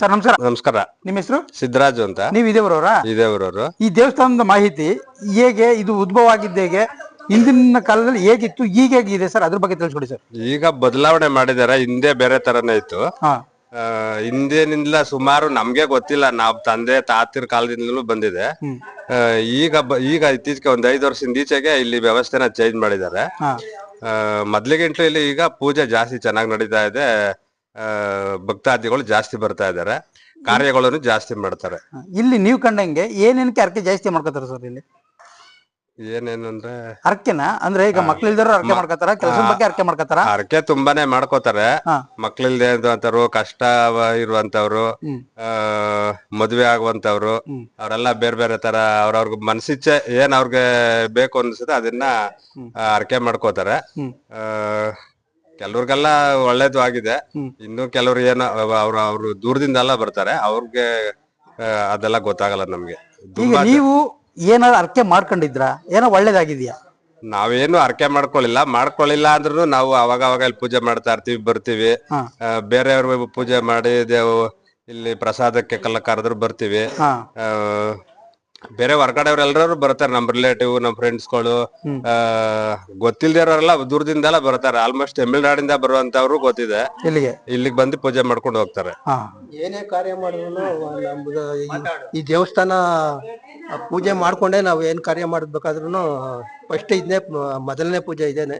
ಸರ್ ನಮಸ್ಕಾರ. ನಮಸ್ಕಾರ. ನಿಮ್ಮ ಹೆಸರು? ಸಿದ್ದರಾಜು ಅಂತ. ನೀವು ಇದೇ ಬರೋರಾ ಇದೇ ಬರೋರು ಈ ದೇವಸ್ಥಾನದ ಮಾಹಿತಿ ಹೇಗೆ ಇದು ಉದ್ಭವ ಆಗಿದ್ದು ಹೇಗೆ ಹಿಂದಿನ ಕಾಲದಲ್ಲಿ ಹೇಗಿತ್ತು ಈಗ ಹೇಗಿದೆ ಸರ್? ಅದ್ರ ಬಗ್ಗೆ ತಿಳಿಸ್ಕೊಡಿ ಸರ್. ಈಗ ಬದಲಾವಣೆ ಮಾಡಿದಾರೆ ಹಿಂದೆ ಬೇರೆ ತರನೇ ಇತ್ತು. ಹಾ. ಆ, ಹಿಂದಿನಿಂದಲ ಸುಮಾರು ನಮ್ಗೆ ಗೊತ್ತಿಲ್ಲ ನಾವ್ ತಂದೆ ತಾತಿರ ಕಾಲದಿಂದಲೂ ಬಂದಿದೆ. ಆ, ಈಗ ಬ- ಈಗ ಇತ್ತೀಚೆಗೆ ಒಂದ್ ಐದು ವರ್ಷದಿಂದ ಈಚೆಗೆ ಇಲ್ಲಿ ವ್ಯವಸ್ಥೆನ ಚೇಂಜ್ ಮಾಡಿದ್ದಾರೆ. ಹಾ. ಆ, ಮೊದ್ಲಿಗಿಂತ ಇಲ್ಲಿ ಈಗ ಪೂಜೆ ಜಾಸ್ತಿ ಚೆನ್ನಾಗಿ ನಡೀತಾ ಇದೆ. ಆ, ಭಕ್ತಾದಿಗಳು ಜಾಸ್ತಿ ಬರ್ತಾ ಇದ್ದಾರೆ. ಕಾರ್ಯಗಳನ್ನು ಜಾಸ್ತಿ ಮಾಡ್ತಾರೆ. ಇಲ್ಲಿ ನೀವು ಕಂಡಂಗೆ ಏನೇನಕ್ಕೆ ಅರ್ಕೆ ಜಾಸ್ತಿ ಮಾಡ್ಕೋತಾರ ಸರ್ ಇಲ್ಲಿ? ಏನೇನು ಅಂದ್ರೆ ಅರ್ಕೆನ ಅಂದ್ರೆ ಈಗ ಮಕ್ಳು ಇಲ್ದಾರ ಅರ್ಕೆ ಮಾಡ್ಕೋತಾರ ಕೆಲಸ ಬಗ್ಗೆ ಅರ್ಕೆ ಮಾಡ್ಕೋತಾರ? ಅರ್ಕೆ ತುಂಬಾನೇ ಮಾಡ್ಕೋತಾರೆ. ಮಕ್ಳಿಲ್ದೆ ಇರುವಂತವ್ರು ಕಷ್ಟ ಇರುವಂತವ್ರು ಆ ಮದ್ವೆ ಆಗುವಂತವ್ರು ಅವರೆಲ್ಲ ಬೇರೆ ಬೇರೆ ತರ ಅವ್ರವ್ರ ಮನ್ಸಿಚ್ಛೆ ಏನ್ ಅವ್ರಿಗೆ ಬೇಕು ಅನ್ಸುತ್ತೆ ಅದನ್ನ ಅರ್ಕೆ ಮಾಡ್ಕೋತಾರೆ. ಕೆಲವ್ರಿಗೆಲ್ಲ ಒಳ್ಳೇದು ಆಗಿದೆ. ಇನ್ನು ಕೆಲವ್ರು ಏನು ಅವ್ರ ಅವ್ರು ದೂರದಿಂದ ಎಲ್ಲ ಬರ್ತಾರೆ. ಅವ್ರಿಗೆ ಅದೆಲ್ಲ ಗೊತ್ತಾಗಲ್ಲ ನಮ್ಗೆ. ಈಗ ನೀವು ಏನಾದ್ರು ಅರ್ಕೆ ಮಾಡ್ಕೊಂಡಿದ್ರಾ? ಏನೋ ಒಳ್ಳೇದಾಗಿದ್ಯಾ? ನಾವೇನು ಅರ್ಕೆ ಮಾಡ್ಕೊಳ್ಳಿಲ್ಲ ಮಾಡ್ಕೊಳ್ಳಿಲ್ಲ ಅಂದ್ರೂ ನಾವು ಅವಾಗ ಅವಾಗ ಇಲ್ಲಿ ಪೂಜೆ ಮಾಡ್ತಾ ಇರ್ತೀವಿ ಬರ್ತೀವಿ. ಹಾ. ಆ, ಬೇರೆಯವ್ರ ಪೂಜೆ ಮಾಡಿ ದೇವ್ ಇಲ್ಲಿ ಪ್ರಸಾದಕ್ಕೆ ಕಲ್ಲ ಕರೆದ್ರು ಬರ್ತೀವಿ. ಹಾ. ಆ, ಬೇರೆ ಹೊರಗಡೆಯವ್ರೆಲ್ಲರೂ ಬರ್ತಾರೆ ನಮ್ ರಿಲೇಟಿವ್ ನಮ್ ಫ್ರೆಂಡ್ಸ್ಗಳು ಆ ದೂರದಿಂದ ಎಲ್ಲ ಬರ್ತಾರೆ. ಆಲ್ಮೋಸ್ಟ್ ತಮಿಳ್ನಾಡಿಂದ ಬರುವಂತವ್ರು ಗೊತ್ತಿದೆ. ಇಲ್ಲಿಗೆ ಇಲ್ಲಿಗೆ ಬಂದು ಪೂಜೆ ಮಾಡ್ಕೊಂಡು ಹೋಗ್ತಾರೆ. ಹಾ. ಏನೇ ಕಾರ್ಯ ಮಾಡಿದ್ರು ನಮ್ದು ಈ ದೇವಸ್ಥಾನ ಪೂಜೆ ಮಾಡ್ಕೊಂಡೆ ನಾವು ಏನ್ ಕಾರ್ಯ ಮಾಡ್ಬೇಕಾದ್ರೂ ಫಸ್ಟ್ ಇದನ್ನೇ ಮೊದಲನೇ ಪೂಜೆ ಇದೇನೆ.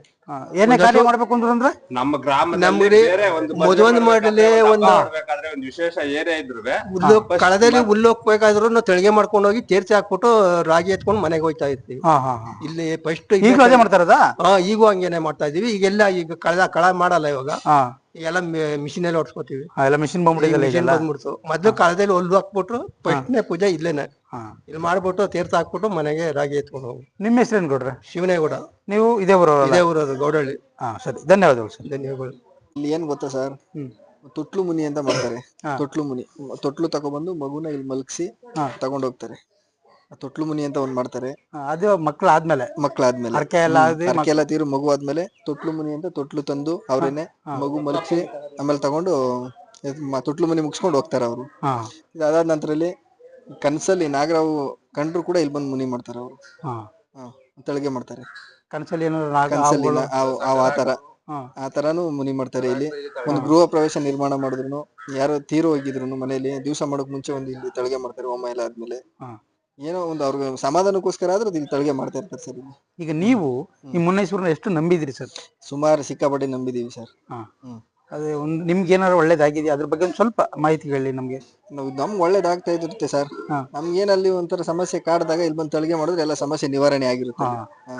ಏನೇ ಕಾರ್ಯ ಮಾಡ್ಬೇಕು ಅಂದ್ರು ನಮ್ಮ ಗ್ರಾಮದಲ್ಲಿ ನಮ್ಗೆ ಬೇರೆ ಒಂದು ಮದುವೆ ಮಾಡಲಿ ಒಂದು ಮಾಡ್ಬೇಕಾದ್ರೆ ಒಂದು ವಿಶೇಷ ಏರಿಯಾ ಇದ್ರು ಹುಲ್ಲು ಕಳದಲ್ಲಿ ಹುಲ್ಲು ಹೋಗ್ಬೇಕಾದ್ರೂ ನಾವು ತೆಳಿಗೆ ಮಾಡ್ಕೊಂಡು ಹೋಗಿ ತೇರ್ಚಿ ಹಾಕ್ಬಿಟ್ಟು ರಾಗಿ ಎತ್ಕೊಂಡು ಮನೆಗೆ ಹೋಯ್ತಾ ಇರ್ತೀವಿ. ಹಾ ಹಾ ಹಾ. ಇಲ್ಲಿ ಫಸ್ಟ್ ಈಗ ಅದೇ ಮಾಡ್ತಾರದ ಹಾ ಈಗೂ ಹಂಗೇನೆ ಮಾಡ್ತಾ ಇದೀವಿ. ಈಗೆಲ್ಲ ಈಗ ಕಳೆದ ಕಳ ಮಾಡಲ್ಲ ಇವಾಗ. ಹಾ. ಎಲ್ಲ ಮಿಷಿನ್ ಅಲ್ಲಿ ಹೊಡ್ಸ್ಕೊತೀವಿ. ಆ, ಎಲ್ಲ ಮಿಷಿನ್ ಬಂದ್ಬಿಡ್ತು. ಮೊದ್ಲು ಕಾಲದಲ್ಲಿ ಹೊಲ್ದು ಹಾಕ್ಬಿಟ್ರು ಪಟ್ನೆ ಪೂಜೆ ಇಲ್ಲೇನೆ. ಹಾ. ಇಲ್ಲಿ ಮಾಡ್ಬಿಟ್ಟು ತೀರ್ಥ ಹಾಕ್ಬಿಟ್ಟು ಮನೆಗೆ ರಾಗಿ ಎತ್ಕೊಂಡು ಹೋಗು. ನಿಮ್ಮ ಹೆಸರೇನು ಗೌಡ್ರೆ? ಶಿವನೇಗೌಡ. ನೀವು ಇದೇ ಊರ ಇದೇ ಊರದು ಗೌಡಳ್ಳಿ ಹಾ ಸರಿ. ಧನ್ಯವಾದಗಳು ಸರ್. ಧನ್ಯವಾದಗಳು. ಇಲ್ಲಿ ಏನ್ ಗೊತ್ತಾ ಸರ್? ಹ್ಮ್. ತೊಟ್ಲು ಮುನಿ ಅಂತ ಮಾಡ್ತಾರೆ. ತೊಟ್ಲು ಮುನಿ. ತೊಟ್ಲು ತಗೊಬಂದು ಮಗುನ ಇಲ್ಲಿ ಮಲಗಿಸಿ ಹಾ. ತಗೊಂಡ್ ಹೋಗ್ತಾರೆ ತೊಟ್ಲು ಮುನಿ ಅಂತ ಒಂದ್ ಮಾಡ್ತಾರೆ. ಅದು ಮಕ್ಳು ಆದ್ಮೇಲೆ ಮಕ್ಳಾದ್ಮೇಲೆ. ಹರಕೆ ಎಲ್ಲ ಆಗಿ ಎಲ್ಲ ತೀರು ಮಗು ಆದ್ಮೇಲೆ ತೊಟ್ಲು ಮುನಿ ಅಂತ ತೊಟ್ಲು ತಂದು ಅವ್ರೇನೆ ಮಗು ಮಲಗಿಸಿ ಆಮೇಲೆ ತಗೊಂಡು ಇದ್ ಮ- ತೊಟ್ಲು ಮುನಿ ಮುಗಿಸ್ಕೊಂಡು ಹೋಗ್ತಾರೆ ಅವರು. ಹಾ. ಇದಾದ ನಂತರಲ್ಲಿ ಕನ್ಸಲ್ಲಿ ನಾಗರಾವು ಕಂಡ್ರು ಕೂಡ ಇಲ್ಲಿ ಬಂದು ಮುನಿ ಮಾಡ್ತಾರೆ ಅವರು. ಹಾ. ತಳಿಗೆ ಮಾಡ್ತಾರೆ. ಕನಸಲ್ಲಿ ಏನಾದ್ರು ನಾಗ ಕನ್ಸಲ್ಲಿ ಹಾವುಗಳು? ನಾ- ಆ- ತರ. ಹಾ. ಆ ತರಾನು ಮುನಿ ಮಾಡ್ತಾರೆ ಇಲ್ಲಿ. ಒಂದು ಗೃಹ ಪ್ರವೇಶ ನಿರ್ಮಾಣ ಮಾಡಿದ್ರು. ಯಾರೋ ತೀರು ಹೋಗಿದ್ರು ಮನೆಯಲ್ಲಿ. ದಿವಸ ಮಾಡೋಕ್ ಮುಂಚೆ ಒಂದು ಇಲ್ಲಿ ತಳಿಗೆ ಮಾಡ್ತಾರೆ. ಹೋಮ ಎಲ್ಲ ಆದ್ಮೇಲೆ. ಹಾ. ಏನೋ ಒಂದು ಅವ್ರಿಗೆ ಸಮಾಧಾನಕ್ಕೋಸ್ಕರ ಆದ್ರೂ ಇಲ್ಲಿ ತಳಿಗೆ ಮಾಡ್ತಾ ಇರ್ತಾರೆ ಸರ್ ಇಲ್ಲಿ. ಈಗ ನೀವು ಈ ಮುನ್ನೇಶ್ವರನ ಎಷ್ಟು ನಂಬಿದಿರಿ ಸರ್? ಸುಮಾರು ಸಿಕ್ಕಾಪಟ್ಟೆ ನಂಬಿದೀವಿ ಸರ್. ಹಾ. ಹ್ಮ್. ಅದೇ ಒಂದು ನಿಮ್ಗೆ ಏನಾದ್ರು ಒಳ್ಳೇದಾಗಿದೆ ಅದ್ರ ಬಗ್ಗೆ ಒಂದು ಸ್ವಲ್ಪ ಮಾಹಿತಿ ಹೇಳಿ ನಮ್ಗೆ. ನಮ್ಗೆ ಒಳ್ಳೇದಾಗ್ತಾ ಇರುತ್ತೆ ಸರ್. ನಮ್ಗೆ ಏನಲ್ಲಿ ಒಂಥರ ಸಮಸ್ಯೆ ಕಾಡ್ದಾಗ ಇಲ್ಲಿ ಬಂದು ತಳಿಗೆ ಮಾಡಿದ್ರೆ ಎಲ್ಲ ಸಮಸ್ಯೆ ನಿವಾರಣೆ ಆಗಿರುತ್ತೆ.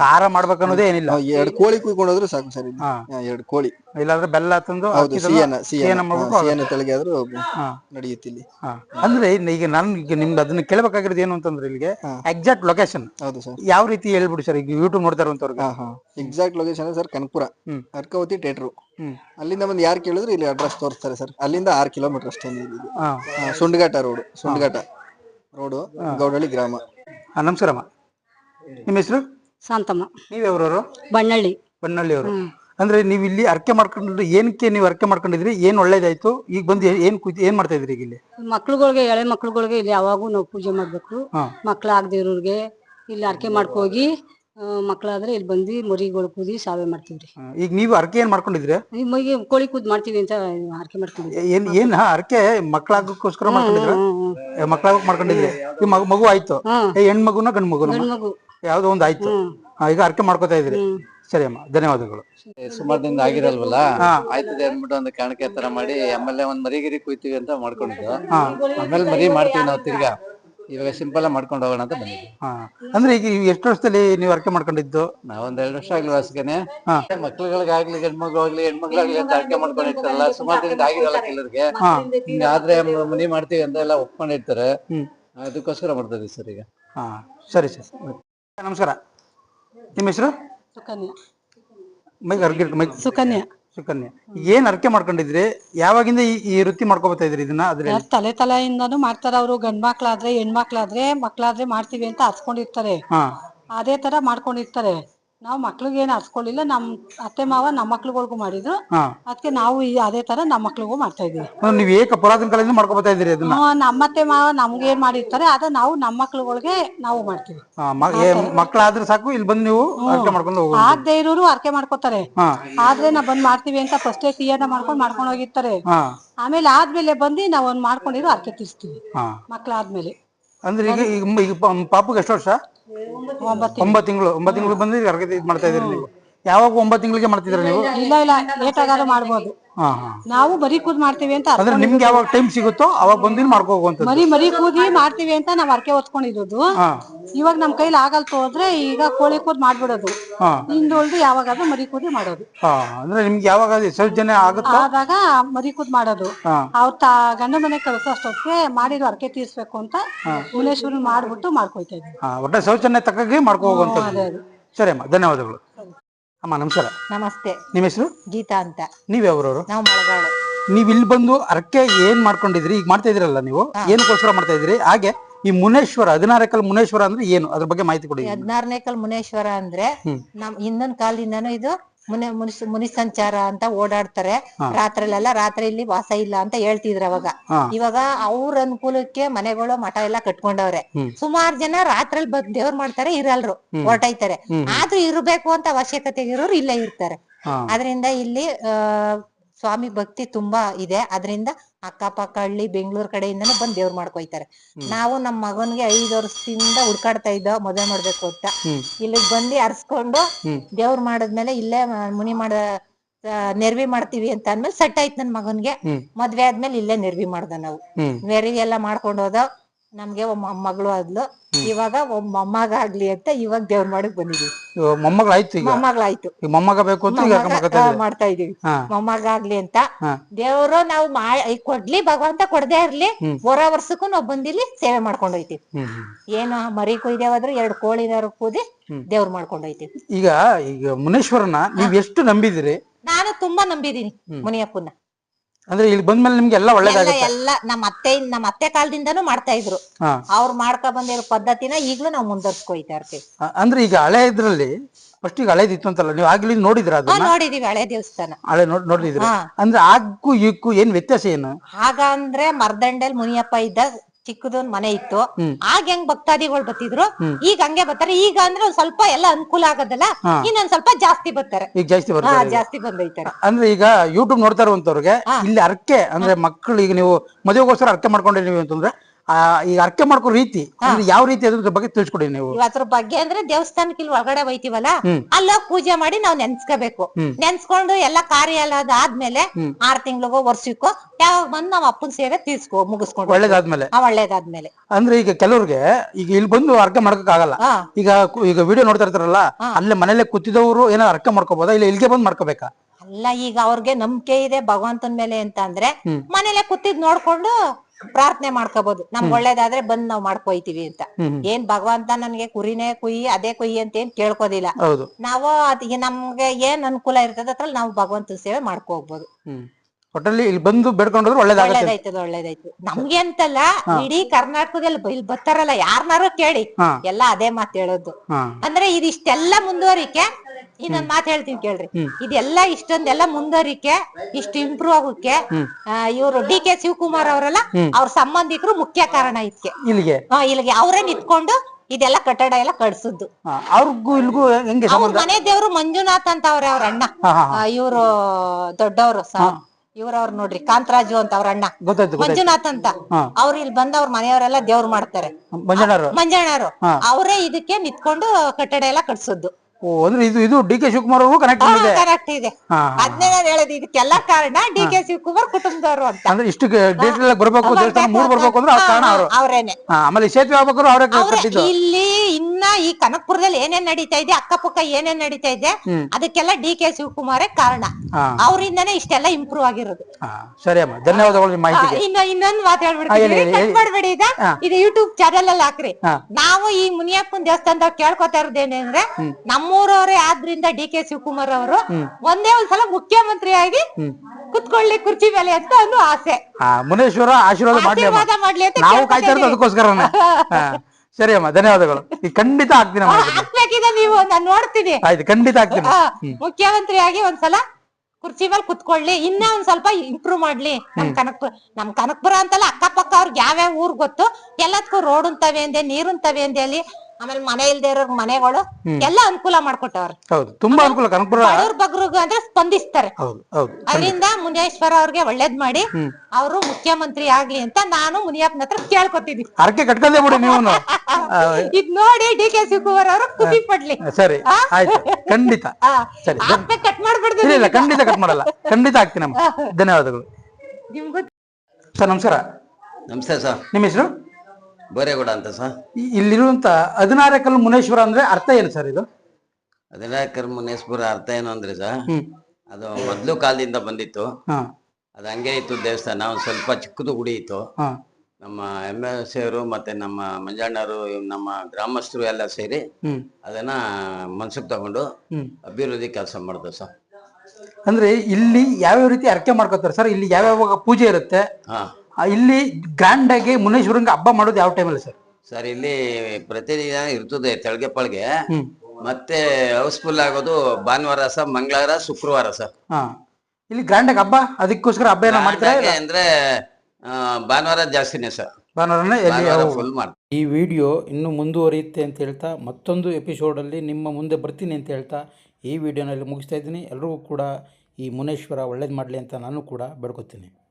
ಖಾರ ಮಾಡ್ಬೇಕನ್ನೋದೇ ಏನಿಲ್ಲ. ಎರಡು ಕೋಳಿ ಕುಯ್ಕೊಂಡು ಹೋದ್ರು ಸಾಕು ಸರ್ ಎರಡ್ ಕೋಳಿ. ಇಲ್ಲಾಂದ್ರೆ ಬೆಲ್ಲ ತಂದು ಹೌದು ತಳಿಗೆ ಆದ್ರೂ ನಡೆಯುತ್ತೆ ಇಲ್ಲಿ. ಅಂದ್ರೆ ಈಗ ನಾನು ಈಗ ನಿಮ್ದು ಅದನ್ನ ಕೇಳಬೇಕಾಗಿರೋದು ಏನು ಅಂತಂದ್ರೆ ಇಲ್ಲಿಗೆ ಎಕ್ಸಾಕ್ಟ್ ಲೊಕೇಶನ್ ಹೌದು ಸರ್. ಯಾವ ರೀತಿ ಹೇಳ್ಬಿಡಿ ಸರ್ ಈಗ ಯೂಟ್ಯೂಬ್ ನೋಡ್ತಾ ಇರುವಂತವ್ರಿಗೆ. ಹಾ ಹಾ. Exact location sir Kanakapura. Arkavathi Arkavathi theatre ಹ್ಮ್. ಅಲ್ಲಿಂದ ಬಂದು ಯಾರು ಕೇಳಿದ್ರು ಇಲ್ಲಿ ಅಡ್ರೆಸ್ ತೋರಿಸ್ತಾರೆ ಸರ್ ಅಲ್ಲಿಂದ ಆರು ಕಿಲೋಮೀಟರ್ ಅಷ್ಟೇ ಹಾ. ಸುಂಡಘಾಟ ರೋಡ್ ಸುಂಡಘಾಟ ರೋಡು ಗೌಡಳ್ಳಿ ಗ್ರಾಮ. ನಮಸ್ಕಾರಮ್ಮ. ನಿಮ್ಮ ಹೆಸರು? ಶಾಂತಮ್ಮ. ನೀವ್ಯಾವ್ರವರು ಬಣ್ಣಳ್ಳಿ. ಬನ್ನಳ್ಳಿಯವರು ಅಂದ್ರೆ ನೀವು ಇಲ್ಲಿ ಅರ್ಕೆ ಮಾಡ್ಕೊಂಡ್ರೆ ಏನಕ್ಕೆ ನೀವು ಅರ್ಕೆ ಮಾಡ್ಕೊಂಡಿದ್ರಿ ಏನ್ ಒಳ್ಳೇದಾಯ್ತು? ಈಗ ಬಂದು ಏ- ಏನ್ ಕೂತ್ ಏನ್ ಮಾಡ್ತಾ ಇದ್ರಿ ಈಗ ಇಲ್ಲಿ? ಮಕ್ಳುಗಳಿಗೆ ಎಳೆ ಮಕ್ಳುಗಳಿಗೆ ಇಲ್ಲಿ ಯಾವಾಗೂ ನಾವು ಪೂಜೆ ಮಾಡ್ಬೇಕು. ಹಾ. ಆಗದೇ ಇರೋರ್ಗೆ ಇಲ್ಲಿ ಅರ್ಕೆ ಮಾಡ್ಕೋಗಿ ಆ, ಮಕ್ಳಾದ್ರೆ ಇಲ್ಲಿ ಬಂದು ಮರಿಗಳು ಕೂದಿ ಸಾವೆ ಮಾಡ್ತೀವ್ರಿ. ಈಗ ನೀವು ಅರ್ಕೆ ಏನ್ ಮಾಡ್ಕೊಂಡಿದ್ರಿ ಈ ಮೈಗೆ ಕೋಳಿ ಕೂದ್ ಮಾಡ್ತೀವಿ ಅಂತ ಅರ್ಕೆ ಮಾಡ್ತೀವಿ ಏನ್ ಏನ್ ಹಾ, ಅರ್ಕೆ ಮಕ್ಕಳಾಗೋಸ್ಕರ ಮಾಡ್ಕೊಂಡಿದ್ರ ಮಕ್ಳಾಗಕ್ ಮಾಡ್ಕೊಂಡಿದ್ರಿ ಈ ಮಗು ಮಗು ಆಯ್ತು. ಏ, ಹೆಣ್ ಮಗುನ ಗಂಡ್ ಮಗುನ ಗಂಡ್ ಮಗು ಯಾವ್ದೋ ಒಂದ್ ಆಯ್ತು. ಹಾ, ಈಗ ಅರ್ಕೆ ಮಾಡ್ಕೊತಾ ಇದ್ರಿ ಸರಿ ಅಮ್ಮ ಧನ್ಯವಾದಗಳು. ಸುಮಾರು ದಿನ ಆಗಿರಲ್ವಲ್ಲ. ಆಯ್ತದೆ ಅಂದ್ಬಿಟ್ಟು ಒಂದು ಕಾಣಿಕೆ ತರ ಮಾಡಿ ಆಮೇಲೆ ಒಂದ್ ಮರಿಗಿರಿ ಕುಯ್ತೀವಿ ಅಂತ ಮಾಡ್ಕೊಂಡಿದ್ದು. ಹಾ. ಆಮೇಲೆ ಮರಿ ಮಾಡ್ತೀವಿ ನಾವು ತಿರ್ಗಾ. ಇವಾಗ ಸಿಂಪಲ್ ಆಗಿ ಮಾಡ್ಕೊಂಡು ಹೋಗೋಣ ಅಂತ ಬಂದಿದ್ವಿ. ಹಾ. ಅಂದ್ರೆ ಈಗ ಎಷ್ಟು ವರ್ಷದಲ್ಲಿ ನೀವು ಅರ್ಕೆ ಮಾಡ್ಕೊಂಡಿದ್ದು? ನಾವೊಂದ್ ಎರಡು ವರ್ಷ ಆಗ್ಲಿ ವಾಸಗನೆ ಹಾ. ಮಕ್ಳುಗಳಿಗಾಗ್ಲಿ ಗಂಡ್ಮಗು ಆಗ್ಲಿ ಹೆಣ್ಮಕ್ಳಾಗ್ಲಿ ಅಂತ ಅರ್ಕೆ ಮಾಡ್ಕೊಂಡಿರ್ತಾರಲ್ಲ ಸುಮಾರು ದಿನ ಆಗಿರಲ್ಲ ಕೆಲವ್ರಿಗೆ ಹಿಂಗಾದ್ರೆ ಹಿಂಗ ಆದ್ರೆ ಮ- ಮನಿ ಮಾಡ್ತೀವಿ ಅಂತ ಎಲ್ಲ ಒಪ್ಕೊಂಡಿರ್ತಾರೆ ಹ್ಮ್. ಅದಕ್ಕೋಸ್ಕರ ಮಾಡ್ತಾ ಇದೀವಿ ಸರ್ ಈಗ. ಹಾ. ಸರಿ ಸರ್. ನಮಸ್ಕಾರ. ನಿಮ್ಮ ಹೆಸರು? Sukanya. Mike mike Sukanya. Sukanya. ಏನ್ ಅರ್ಕೆ ಮಾಡ್ಕೊಂಡಿದ್ರಿ? ಯಾವಾಗಿಂದ ಈ ಈ ವೃತ್ತಿ ಮಾಡ್ಕೋಬತ್ತಾ ಇದ್ರಿ ಇದನ್ನ ಅದ್ರ ತಲೆ ತಲೆಯಿಂದಾನು ಮಾಡ್ತಾರ ಅವರು. ಗಂಡ್ ಮಕ್ಳಾದ್ರೆ ಹೆಣ್ಮಕ್ಳಾದ್ರೆ ಮಕ್ಳಾದ್ರೆ ಮಾಡ್ತೀವಿ ಅಂತ ಹಚ್ಕೊಂಡಿರ್ತಾರೆ ಹಾ. ಅದೇ ತರ ಮಾಡ್ಕೊಂಡಿರ್ತಾರೆ. ನಾವು ಮಕ್ಳಿಗೆ ಏನ್ ಹಚ್ಕೊಳ್ಳಿಲ್ಲ ನಮ್ ಅತ್ತೆ ಮಾವ ನಮ್ಮ ಮಕ್ಳುಗಳಿಗೂ ಮಾಡಿದ್ರು. ಹಾ. ಅದಕ್ಕೆ ನಾವು ಈ ಅದೇ ತರ ನಮ್ಮ ಮಕ್ಳಿಗೂ ಮಾಡ್ತಾ ಇದೀವಿ ಅಂದ್ರೆ ನೀವ್ ಏಕ ಪುರಾತನ ಕಾಲದಿಂದ ಮಾಡ್ಕೊಬತ್ತಾ ಇದ್ರಿ ಅದನ್ನ? ನಮ್ಮ ಅತ್ತೆ ಮಾವ ನಮ್ಗೆ ಏನ್ ಮಾಡಿರ್ತಾರೆ ಅದ ನಾವು ನಮ್ಮ ಮಕ್ಳುಗಳಿಗೆ ನಾವು ಮಾಡ್ತೀವಿ. ಹಾ, ಮ- ಏ, ಮಕ್ಳಾದ್ರೆ ಸಾಕು ಇಲ್ಲಿ ಬಂದು ನೀವು ಅರ್ಕೆ ಮಾಡ್ಕೊಂಡು ಆಗದೆ ಇರೋರು ಅರ್ಕೆ ಮಾಡ್ಕೋತಾರೆ. ಹಾ. ಆದ್ರೆ ನಾವ್ ಬಂದ್ ಮಾಡ್ತೀವಿ ಅಂತ ಫಸ್ಟೇ ಸಿಹಿಯನ್ನ ಮಾಡ್ಕೊಂಡ್ ಮಾಡ್ಕೊಂಡ್ ಹೋಗಿರ್ತಾರೆ. ಹಾ. ಆಮೇಲೆ ಆದ್ಮೇಲೆ ಬಂದು ನಾವ್ ಒಂದ್ ಮಾಡ್ಕೊಂಡಿರೋ ಅರ್ಕೆ ತೀರ್ಸ್ತೀವಿ. ಹಾ. ಮಕ್ಳಾದ್ಮೇಲೆ. ಅಂದ್ರೆ ಈಗ ಈಗ ಮ- ಈಗ ಪ- ಪಾಪುಗೆ ಎಷ್ಟು ವರ್ಷ? ಒಂಬತ್ತು ತಿಂಗಳು. ಒಂಬತ್ತು ತಿಂಗಳು ಬಂದು ಈಗ ಇದ್ ಮಾಡ್ತಾ ಇದ್ರಿ ನೀವು. ಯಾವಾಗ ಒಂಬತ್ತು ತಿಂಗಳಿಗೆ ಮಾಡ್ತಿದ್ರ ನೀವು? ಇಲ್ಲ ಇಲ್ಲ ಲೇಟ್ ಆಗಾದ್ರೂ ಮಾಡ್ಬೋದು. ಹಾ ಹಾ. ನಾವು ಮರಿ ಕೂದ್ ಮಾಡ್ತೀವಿ ಅಂತ ಅಂದ್ರೆ ನಿಮ್ಗೆ ಯಾವಾಗ ಟೈಮ್ ಸಿಗುತ್ತೋ ಅವಾಗ ಬಂದಿನ ಮಾಡ್ಕೋಗುವಂತದ್ದು ಮರಿ ಮರಿ ಕೂದಿ ಮಾಡ್ತೀವಿ ಅಂತ ನಾವ್ ಅರ್ಕೆ ಹೊತ್ಕೊಂಡಿರೋದು. ಹಾ. ಇವಾಗ ನಮ್ ಕೈಲಿ ಆಗಲ್ತು ಹೋದ್ರೆ ಈಗ ಕೋಳಿ ಕೂದ್ ಮಾಡ್ಬಿಡೋದು. ಹಾ. ಯಾವಾಗ ಯಾವಾಗಾದ್ರೂ ಮರಿ ಕೂದಿ ಮಾಡೋದು. ಹಾ ಅಂದ್ರೆ ನಿಮ್ಗೆ ಯಾವಾಗ ವಿಸರ್ಜನೆ ಆಗುತ್ತೋ? ಆದಾಗ ಮರಿ ಕೂದ್ ಮಾಡೋದು. ಹಾ. ಅವ್ರ ತಾ ಗಂಡ ಮನೆ ಕಳ್ಸೋ ಅಷ್ಟೊತ್ತಿಗೆ ಮಾಡಿರೋ ಅರ್ಕೆ ತೀರ್ಸ್ಬೇಕು ಅಂತ ಮುನೇಶ್ವರನ್ ಮಾಡ್ಬಿಟ್ಟು ಮಾಡ್ಕೊಯ್ತಾ ಇದ್ವಿ. ಹಾ ಒಟ್ಟ ಶೌಚಾಲಯ ತಕ್ಕಾಗಿ ಮಾಡ್ಕೊ ಸರಿ ಅಮ್ಮ ಧನ್ಯವಾದಗಳು. ಅಮ್ಮ ನಮಸ್ಕಾರ. ನಮಸ್ತೆ. ನಿಮ್ಮ ಹೆಸರು? ಗೀತಾ ಅಂತ. ನೀವ್ ಯಾವ್ರವ್ರು? ನಾವು ಮಳಗಾಳು. ನೀವ್ ಇಲ್ಲಿ ಬಂದು ಅರಕೆ ಏನ್ ಮಾಡ್ಕೊಂಡಿದ್ರಿ ಈಗ ಮಾಡ್ತಾ ಇದ್ರಲ್ಲ ನೀವು? ಏನಕ್ಕೋಸ್ಕರ ಮಾಡ್ತಾ ಇದ್ರಿ ಹಾಗೆ ಈ ಮುನೇಶ್ವರ ಹದಿನಾರಕಲ್ ಮುನೇಶ್ವರ ಅಂದ್ರೆ ಏನು? ಅದ್ರ ಬಗ್ಗೆ ಮಾಹಿತಿ ಕೊಡಿ. ಹದಿನಾರನೇ ಕಲ್ ಮುನೇಶ್ವರ ಅಂದ್ರೆ ನಮ್ ಹಿಂದಿನ ಕಾಲದಿಂದನೂ ಇದು ಮುನಿ ಮುನಿ ಮುನಿ ಸಂಚಾರ ಅಂತ ಓಡಾಡ್ತಾರೆ. ರಾತ್ರಿಲೆಲ್ಲ ರಾತ್ರಿ ಇಲ್ಲಿ ವಾಸ ಇಲ್ಲ ಅಂತ ಹೇಳ್ತಿದ್ರು ಅವಾಗ. ಇವಾಗ ಅವ್ರ ಅನುಕೂಲಕ್ಕೆ ಮನೆಗಳು ಮಠ ಎಲ್ಲ ಕಟ್ಕೊಂಡವ್ರೆ. ಸುಮಾರು ಜನ ರಾತ್ರಿ ಬಂದ್ ದೇವ್ರ್ ಮಾಡ್ತಾರೆ ಇರಲ್ರು ಹೊರಟೈತಾರೆ ಆದ್ರೂ ಇರ್ಬೇಕು ಅಂತ ಅವಶ್ಯಕತೆ ಇರೋರು ಇಲ್ಲೇ ಇರ್ತಾರೆ. ಅದರಿಂದ ಇಲ್ಲಿ ಆ ಸ್ವಾಮಿ ಭಕ್ತಿ ತುಂಬಾ ಇದೆ. ಅದರಿಂದ ಅಕ್ಕಪಕ್ಕ ಹಳ್ಳಿ ಬೆಂಗಳೂರು ಕಡೆಯಿಂದನೂ ಬಂದ್ ದೇವ್ರ ಮಾಡ್ಕೊಯ್ತಾರೆ. ನಾವು ನಮ್ಮ ಮಗನ್ಗೆ ಐದು ವರ್ಷದಿಂದ ಹುಡ್ಕಾಡ್ತಾ ಇದ್ದ ಮದುವೆ ಮಾಡ್ಬೇಕು ಅಂತ. ಇಲ್ಲಿಗ್ ಬಂದು ಅರ್ಸ್ಕೊಂಡು ದೇವ್ರ ಮಾಡಿದ್ಮೇಲೆ ಇಲ್ಲೇ ಮುನಿ ಮಾಡ ನೆರವಿ ಮಾಡ್ತೀವಿ ಅಂತ ಅಂದ್ಮೇಲೆ ಸೆಟ್ ಆಯ್ತು ನನ್ ಮಗನ್ಗೆ. ಮದ್ವೆ ಆದ್ಮೇಲೆ ಇಲ್ಲೇ ನೆರ್ವಿ ಮಾಡ್ದ ನಾವು. ನೆರವಿ ಎಲ್ಲ ಮಾಡ್ಕೊಂಡು ಹೋದ ನಮ್ಗೆ ಒಬ್ಬ ಮಗಳು ಆದ್ಲು. ಇವಾಗ ಒಬ್ಬ ಮೊಮ್ಮಗ ಆಗ್ಲಿ ಅಂತ ಇವಾಗ ದೇವ್ರ ಮಾಡಕ್ ಬಂದಿದೀವಿ. ಮೊಮ್ಮಗಳಾಯ್ತು ಈಗ ಮೊಮ್ಮಗಳಾಯ್ತು ಈಗ ಮೊಮ್ಮಗ ಬೇಕು ಅಂತ ಈಗ ಮೊಮ್ಮಗ, ಆ, ಇದ್ದೀವಿ. ಮಾಡ್ತಾ ಇದೀವಿ ಹಾ ಮೊಮ್ಮಗ ಆಗ್ಲಿ ಅಂತ ಹಾ. ದೇವ್ರು ನಾವು ಮಾ ಈ ಕೊಡ್ಲಿ ಭಗವಂತ ಕೊಡದೆ ಇರ್ಲಿ. ಹೊರ ವರ್ಷಕ್ಕೂ ನಾವ್ ಬಂದಿಲ್ಲಿ ಸೇವೆ ಮಾಡ್ಕೊಂಡು ಹೋಯ್ತಿವಿ ಹ್ಮ್ ಹ್ಮ್. ಏನು ಮರಿ ಕೊಯ್ದೇವಾದ್ರು ಎರಡು ಕೋಳಿನಾರು ಕೂದಿ. ದೇವ್ರು ಮಾಡ್ಕೊಂಡು ಹೋಯ್ತಿವಿ ಈಗ ಈಗ ಮುನೇಶ್ವರನ ನೀವ್ ಎಷ್ಟು ನಂಬಿದಿರಿ ನಾನು ತುಂಬಾ ನಂಬಿದೀನಿ ಹ್ಮ್. ಅಂದ್ರೆ ಇಲ್ಲಿ ಬಂದ್ಮೇಲೆ ನಿಮ್ಗೆ ಎಲ್ಲ ಎಲ್ಲ ಒಳ್ಳೇದಾಗುತ್ತೆ. ಎಲ್ಲ ನಮ್ಮ ಅತ್ತೆ ನಮ್ಮ ಅತ್ತೆ ಕಾಲದಿಂದನೂ ಮಾಡ್ತಾ ಇದ್ರು. ಹಾ. ಅವ್ರು ಮಾಡ್ಕೊ ಬಂದಿರೋ ಪದ್ಧತಿನ ಈಗ್ಲೂ ನಾವು ಮುಂದುವರ್ಸ್ಕೊಯ್ತಾ ಇರ್ತೀವಿ. ಅ- ಅಂದ್ರೆ ಈಗ ಹಳೆ ಇದ್ರಲ್ಲಿ ಫಸ್ಟ್ ಈಗ ಹಳೇದಿತ್ತು ಅಂತಲ್ಲ ನೀವು ಆಗ್ಲಿ ನೋಡಿದ್ರ ಹಾ ಅದನ್ನ? ನೋಡಿದೀವಿ ಹಳೆ ದೇವಸ್ಥಾನ. ಹಳೆ ನೋಡ್ ನೋಡಿದ್ರಿ ಹಾ. ಅಂದ್ರೆ ಆಗ್ಗೂ ಈಗೂ ಏನ್ ವ್ಯತ್ಯಾಸ ಏನು? ಆಗ ಅಂದ್ರೆ ಮರ್ದಂಡೆಲ್ ಮುನಿಯಪ್ಪ ಇದ್ದ ಚಿಕ್ಕದೊಂದ್ ಮನೆ ಇತ್ತು. ಆಗ ಹೆಂಗ್ ಭಕ್ತಾದಿಗಳು ಬರ್ತಿದ್ರು ಈಗ ಹಂಗೆ ಬರ್ತಾರೆ ಈಗ ಅಂದ್ರೆ ಒಂದ್ ಸ್ವಲ್ಪ ಎಲ್ಲ ಅನುಕೂಲ ಆಗದಲ್ಲ. ಇನ್ನೊಂದ್ ಸ್ವಲ್ಪ ಜಾಸ್ತಿ ಬರ್ತಾರೆ ಈಗ ಜಾಸ್ತಿ ಹಾ ಬರ್ತಾರೆ. ಜಾಸ್ತಿ ಬಂದೈತಾರೆ ಅಂದ್ರೆ ಈಗ ಯೂಟ್ಯೂಬ್ ನೋಡ್ತಾ ಇರುವಂತವ್ರಿಗೆ. ಇಲ್ಲಿ ಅರ್ಕೆ ಅಂದ್ರೆ ಮಕ್ಕಳು ಈಗ ನೀವು ಮದುವೆಗೋಸ್ಕರ ಅರ್ಕೆ ಮಾಡ್ಕೊಂಡಿದೀವಿ ಅಂತಂದ್ರೆ ಆ ಈಗ ಅರ್ಕೆ ಮಾಡ್ಕೋ ರೀತಿ ಅಂದ್ರೆ ಯಾವ ರೀತಿ ಅದ್ರ ಬಗ್ಗೆ ತಿಳಿಸ್ಕೊಡಿ ನೀವು. ಅದ್ರ ಬಗ್ಗೆ ಅಂದ್ರೆ ದೇವಸ್ಥಾನಕ್ಕೆ ಇಲ್ಲಿ ಒಳಗಡೆ ಹೋಯ್ತಿವಲ್ಲ ಅಲ್ಲ ಪೂಜೆ ಮಾಡಿ ನಾವ್ ನೆನ್ಸ್ಕೋಬೇಕು. ನೆನ್ಸ್ಕೊಂಡು ಎಲ್ಲ ಕಾರ್ಯ ಎಲ್ಲ ಆದ್ಮೇಲೆ. ಆರ್ ತಿಂಗಳಿಗೋ ವರ್ಷಕ್ಕೋ ಯಾವಾಗ ಬಂದ್ ನಾವ್ ಅಪ್ಪನ್ ಸೇವೆ ತೀರ್ಸ್ಕೊ ಮುಗಿಸ್ಕೊಂಡು ಒಳ್ಳೇದಾದ್ಮೇಲೆ. ಒಳ್ಳೇದಾದ್ಮೇಲೆ. ಅಂದ್ರೆ ಈಗ ಕೆಲವ್ರಿಗೆ ಈಗ ಇಲ್ಲಿ ಬಂದು ಅರ್ಕೆ ಮಾಡ್ಕಕ್ ಆಗಲ್ಲ. ಈಗ ಈಗ ವಿಡಿಯೋ ನೋಡ್ತಾ ಇರ್ತಾರಲ್ಲ ಅಲ್ಲೇ ಮನೇಲೆ ಕೂತಿದವರು ಏನೋ ಅರ್ಕೆ ಮಾಡ್ಕೋಬಹುದಾ ಇಲ್ಲ ಇಲ್ಲಿಗೆ ಬಂದು ಮಾಡ್ಕೋಬೇಕಾ? ಅಲ್ಲ ಈಗ ಅವ್ರಿಗೆ ನಂಬಿಕೆ ಇದೆ ಭಗವಂತನ ಮೇಲೆ ಅಂತ ಅಂದ್ರೆ ಮನೇಲೆ ಕೂತಿದ್ ನೋಡ್ಕೊಂಡು ಪ್ರಾರ್ಥನೆ ಮಾಡ್ಕೋಬಹುದು ನಮ್ಗ್ ಒಳ್ಳೇದಾದ್ರೆ ಬಂದ್ ನಾವ್ ಮಾಡ್ಕೊಯ್ತೀವಿ ಅಂತ. ಏನ್ ಭಗವಂತ ನನ್ಗೆ ಕುರಿನೇ ಕುಯ್ಯಿ ಅದೇ ಕುಯ್ಯಿ ಅಂತ ಏನ್ ಕೇಳ್ಕೋದಿಲ್ಲ ಹೌದು. ನಾವು ಅದ್ ನಮ್ಗೆ ಏನ್ ಅನುಕೂಲ ಇರ್ತದ ಅದ್ರಲ್ಲಿ ನಾವು ಭಗವಂತನ ಸೇವೆ ಮಾಡ್ಕೊ ಹೋಗ್ಬೋದು ಒಟ್ಟಲ್ಲಿ ಇಲ್ಲಿ ಬಂದು ಬೇಡ್ಕೊಂಡ್ರೆ ಒಳ್ಳೇದಾಗತ್ತೆ ಒಳ್ಳೇದಾಯ್ತದ ಒಳ್ಳೇದಾಯ್ತು ನಮ್ಗೆ ಅಂತಲ್ಲ ಇಡೀ ಕರ್ನಾಟಕದಲ್ಲಿ ಬ- ಇಲ್ಲಿ ಬರ್ತಾರಲ್ಲ ಯಾರನ್ನಾರು ಕೇಳಿ. ಹಾ. ಎಲ್ಲ ಅದೇ ಮಾತು ಹೇಳೋದು. ಹಾ. ಅಂದ್ರೆ ಇದಿಷ್ಟೆಲ್ಲ ಮುಂದುವರಿಕೆ ಇನ್ನೊಂದ್ ಮಾತ್ ಹೇಳ್ತೀನಿ ಕೇಳ್ರಿ. ಇದೆಲ್ಲ ಇಷ್ಟೊಂದೆಲ್ಲ ಮುಂದುವರಿಕೆ ಇಷ್ಟು ಇಂಪ್ರೂವ್ ಆಗೋಕೆ. ಇವರು ಡಿ ಕೆ ಶಿವಕುಮಾರ್ ಅವರೆಲ್ಲ. ಅವ್ರ ಸಂಬಂಧಿಕರು ಮುಖ್ಯ ಕಾರಣ ಇದಕ್ಕೆ ಇಲ್ಲಿಗೆ? ಇಲ್ಲಿಗೆ. ಅವರೇ ನಿಂತ್ಕೊಂಡು ಇದೆಲ್ಲ ಕಟ್ಟಡ ಎಲ್ಲ ಕಟ್ಸುದು ಹಾ, ಅವ್ರಿಗೂ ಇಲ್ಗೂ ಹೆಂಗೆ ಅವ್ರ ಸಂಬಂಧ? ಮನೆ ದೇವ್ರು ಮಂಜುನಾಥ್ ಅಂತ ಅವ್ರೆ ಅವ್ರ ಅಣ್ಣ. ಹಾ ಹಾ ಹಾ. ಇವರು ದೊಡ್ಡವರು ಇವ್ರವ್ರು ನೋಡ್ರಿ ಕಾಂತರಾಜು ಅಂತ ಅವ್ರ ಅಣ್ಣ. ಗೊತ್ತಾಯ್ತು ಗೊತ್ತಾಯ್ತು. ಮಂಜುನಾಥ್ ಅಂತ. ಹಾ. ಅವ್ರು ಇಲ್ಲಿ ಬಂದ ಅವ್ರ ಮನೆಯವರೆಲ್ಲ ದೇವ್ರು ಮಾಡ್ತಾರೆ. ಮಂಜಣ್ಣರು ಮಂಜಣ್ಣರು ಅವರೇ ಇದಕ್ಕೆ ನಿತ್ಕೊಂಡು ಕಟ್ಟಡ ಎಲ್ಲ ಕಟ್ಸುದು ಓ ಅಂದ್ರೆ ಇದು ಇದು ಡಿ ಕೆ ಶಿವಕುಮಾರ್ ಅವ್ರಿಗೂ ಕನೆಕ್ಟ್ ಇದೆ ಕರೆಕ್ಟ್ ಇದೆ. ಹಾ. ಹಾ. ಅದ್ನೇ ನಾನು ಹೇಳೋದು ಇದಕ್ಕೆಲ್ಲ ಕಾರಣ ಡಿ ಕೆ ಶಿವಕುಮಾರ್ ಕುಟುಂಬದವರು ಅಂತ. ಅಂದ್ರೆ ಇಷ್ಟು ಡೇಟ್ ಬರ್ಬೇಕು ದೇವಸ್ಥಾನ ಮೂಡ್ ಬರ್ಬೇಕು ಅಂದ್ರೆ ಅವ್ರ ಕಾರಣ ಅವರು. ಅವ್ರೇನೆ. ಆಮೇಲೆ ಈ ಸೇತುವೆ ಆಗ್ಬೇಕಾದ್ರು ಅವರೇ ಅವ್ರೆ ಕಟ್ಟಿದ್ದು. ಇಲ್ಲಿ ಇನ್ನ ಈ ಕನಕಪುರದಲ್ಲಿ ಏನೇನ್ ನಡೀತಾ ಇದೆ ಅಕ್ಕಪಕ್ಕ ಏನೇನ್ ನಡೀತಾ ಇದೆ ಹ್ಮ್. ಅದಕ್ಕೆಲ್ಲ ಡಿ ಕೆ ಶಿವಕುಮಾರೇ ಕಾರಣ. ಹಾ. ಅವರಿಂದನೇ ಇಷ್ಟೆಲ್ಲ ಇಂಪ್ರೂವ್ ಆಗಿರೋದು. ಹಾ ಸರಿ ಅಮ್ಮ ಧನ್ಯವಾದಗಳು ನಿಮ್ಮ ಆ, ಮಾಹಿತಿಗೆ. ಇನ್ನ ಇನ್ನೊಂದ್ ಮಾತು ಹೇಳ್ಬಿಡ್ತೀವಿ ಹೇಳಿ, ಹೇಳ್ಬಿಡ್ತೀನಿ ಹೇಳಿ, ಕಟ್ ಹೇಳಿ. ಮಾಡ್ಬೇಡಿ ಇದ ಹಾ. ಇದು ಯೂಟ್ಯೂಬ್ ಚಾನಲ್ ಅಲ್ಲಿ ಹಾಕ್ರಿ. ಹಾ. ನಾವು ಈ ಮುನಿಯಪ್ಪನ ದೇವಸ್ಥಾನದಾಗ ಕೇಳ್ಕೊತಾ ಇರೋದೇನಂದ್ರೆ ನಮ್ಮೂರವರೇ ಆದ್ರಿಂದ ಡಿ ಕೆ ಶಿವಕುಮಾರ್ ಅವರು ಒಂದೇ ಒಂದ್ಸಲ ಮುಖ್ಯಮಂತ್ರಿ ಆಗಿ ಕುತ್ಕೊಳ್ಳಿ ಕುರ್ಚಿ ಮೇಲೆ ಅಂತ ಒಂದು ಆಸೆ. ಹಾ ಮುನೇಶ್ವರ ಆಶೀರ್ವಾದ ಮಾಡ್ಲಿ ಅಮ್ಮ. ಆಶೀರ್ವಾದ ಮಾಡ್ಲಿ ಅಂತ ನಾವು ಕಾಯ್ತಾ ಇರೋದು ಹಾ ಸರಿ ಅಮ್ಮ ಧನ್ಯವಾದಗಳು. ಈಗ ಖಂಡಿತ ಆಗ್ತೀನಿ ಅಮ್ಮ. ಇದನ್ನ. ಹಾಕ್ಬೇಕಿದೆ ನೀವು ನಾನು ನೋಡ್ತೀನಿ. ಆಯ್ತು ಖಂಡಿತ ಆಗ್ತೀನಿ ಆ, ಮುಖ್ಯಮಂತ್ರಿ ಆಗಿ ಒಂದ್ಸಲ ಕುರ್ಚಿ ಮೇಲೆ ಕುತ್ಕೊಳ್ಳಿ. ಇನ್ನ ಒಂದ್ ಸ್ವಲ್ಪ ಇಂಪ್ರೂವ್ ಮಾಡ್ಲಿ. ನಮ್ ಕನಕ್ಪುರ ನಮ್ ಕನಕ್ಪುರ ಅಂತಲ್ಲ ಅಕ್ಕಪಕ್ಕ ಅವ್ರಿಗೆ ಯಾವ್ಯಾವ ಊರ್ ಗೊತ್ತು? ಎಲ್ಲದಕ್ಕೂ ರೋಡ್ ಉಂತವೆ ಅಂದೆ ನೀರ್ ಉಂತವೆ ಅಂದೆ ಅಲ್ಲಿ. ಆಮೇಲೆ ಮನೆ ಇಲ್ದೇ ಇರೋ ಮನೆಗಳು ಎಲ್ಲ ಅನುಕೂಲ ಮಾಡ್ಕೊಟ್ಟವ್ರೆ. ಹೌದು ತುಂಬಾ ಅನುಕೂಲ ಬಡವ್ರ ಬಗ್ರಿಗೆ ಅಂದ್ರೆ ಸ್ಪಂದಿಸ್ತಾರೆ. ಹೌದು ಹೌದು ಅದರಿಂದ ಮುನೇಶ್ವರ ಅವ್ರಿಗೆ ಒಳ್ಳೇದ್ ಮಾಡಿ ಅವರು ಮುಖ್ಯಮಂತ್ರಿ ಆಗ್ಲಿ ಅಂತ ನಾನು ಮುನಿಯಪ್ಪನ ಹತ್ರ ಕೇಳ್ಕೊತಿದ್ದೀನಿ ಅರ್ಕೆ ಕಟ್ಕೊಂಡೇ ಬಿಡಿ ನೀವು ಇದ್ ನೋಡಿ ಡಿ ಕೆ ಶಿವಕುಮಾರ್ ಅವರು ಖುಷಿ ಪಡ್ಲಿ. ಸರಿ? ಆಯ್ತು ಖಂಡಿತ. ಸರಿ ಕಟ್ ಮಾಡ್ಬಿಡ್ದು ಇಲ್ಲ ಖಂಡಿತ ಕಟ್ ಮಾಡಲ್ಲ. ಖಂಡಿತ ಆಗ್ತೀನಮ್ಮ ಧನ್ಯವಾದಗಳು. ನಿಮ್ಗೂ ಸರ್ ನಮಸ್ಕಾರ. ನಮಸ್ತೆ ಸರ್. ನಿಮ್ಮ ಹೆಸರು? ಬೋರೇಗೌಡ ಅಂತ ಸರ್ ಇಲ್ಲಿರುವಂತ ಹದಿನಾರಕಲ್ ಮುನೇಶ್ವರ ಅಂದ್ರೆ ಅರ್ಥ ಏನು ಸರ್ ಇದು? ಹದಿನಾಲ್ಕರ ಮುನೇಶ್ವರ ಅರ್ಥ ಏನು ಅಂದ್ರೆ ಸರ್ ಅದು ಮೊದ್ಲು ಕಾಲದಿಂದ ಬಂದಿತ್ತು. ಹಾ. ಅದು ಹಂಗೆ ಇತ್ತು ದೇವಸ್ಥಾನ ಒಂದು ಸ್ವಲ್ಪ ಚಿಕ್ಕದು ಗುಡಿ ಇತ್ತು. ಹಾ. ನಮ್ಮ ಎಂ ಎಲ್ ಸಿ ಅವರು ಮತ್ತೆ ನಮ್ಮ ಮಂಜಣ್ಣರು ಇವ್ ನಮ್ಮ ಗ್ರಾಮಸ್ಥರು ಎಲ್ಲ ಸೇರಿ ಹ್ಮ್. ಅದನ್ನ ಮನ್ಸಕ್ ತಗೊಂಡು ಹ್ಮ್. ಅಭಿವೃದ್ಧಿ ಕೆಲಸ ಮಾಡಿದ್ರು ಸರ್ ಅಂದ್ರೆ ಇಲ್ಲಿ ಯಾವ್ಯಾವ ರೀತಿ ಅರ್ಕೆ ಮಾಡ್ಕೋತಾರೆ ಸರ್? ಇಲ್ಲಿ ಯಾವ್ಯಾವ ಪೂಜೆ ಇರುತ್ತೆ? ಹಾ. ಆ, ಇಲ್ಲಿ ಗ್ರ್ಯಾಂಡ್ ಆಗಿ ಮುನೇಶ್ವರಂಗೆ ಹಬ್ಬ ಮಾಡೋದು ಯಾವ ಟೈಮಲ್ಲಿ ಸರ್? ಸರ್ ಇಲ್ಲಿ ಪ್ರತಿದಿನ ಇರ್ತದೆ ತೆಳಗೆ ಪಳಗೆ. ಹ್ಮ್. ಮತ್ತೆ ಹೌಸ್ಫುಲ್ ಆಗೋದು ಭಾನುವಾರ ಸರ್ ಮಂಗಳವಾರ ಶುಕ್ರವಾರ ಸರ್. ಹಾ. ಇಲ್ಲಿ ಗ್ರ್ಯಾಂಡ್ ಆಗಿ ಹಬ್ಬ? ಅದಕ್ಕೋಸ್ಕರ ಹಬ್ಬ ಏನೋ ಮಾಡ್ತಾರೆ ಇಲ್ಲ? ಅಂದ್ರೆ ಆ, ಭಾನುವಾರ ಜಾಸ್ತಿನೇ ಸರ್. ಭಾನುವಾರನೇ ಎಲ್ಲಿ? ಭಾನುವಾರ ಯಾವ- ಫುಲ್ ಮಾಡ್ತೀವಿ. ಈ ವಿಡಿಯೋ ಇನ್ನು ಮುಂದುವರಿಯುತ್ತೆ ಅಂತ ಹೇಳ್ತಾ ಮತ್ತೊಂದು ಎಪಿಸೋಡಲ್ಲಿ ನಿಮ್ಮ ಮುಂದೆ ಬರ್ತೀನಿ ಅಂತ ಹೇಳ್ತಾ ಈ ವಿಡಿಯೋನಲ್ಲಿ ಮುಗಿಸ್ತಾ ಇದ್ದೀನಿ. ಎಲ್ರಿಗೂ ಕೂಡ ಈ ಮುನೇಶ್ವರ ಒಳ್ಳೇದು ಮಾಡಲಿ ಅಂತ ನಾನು ಕೂಡ ಬೇಡ್ಕೊತೀನಿ.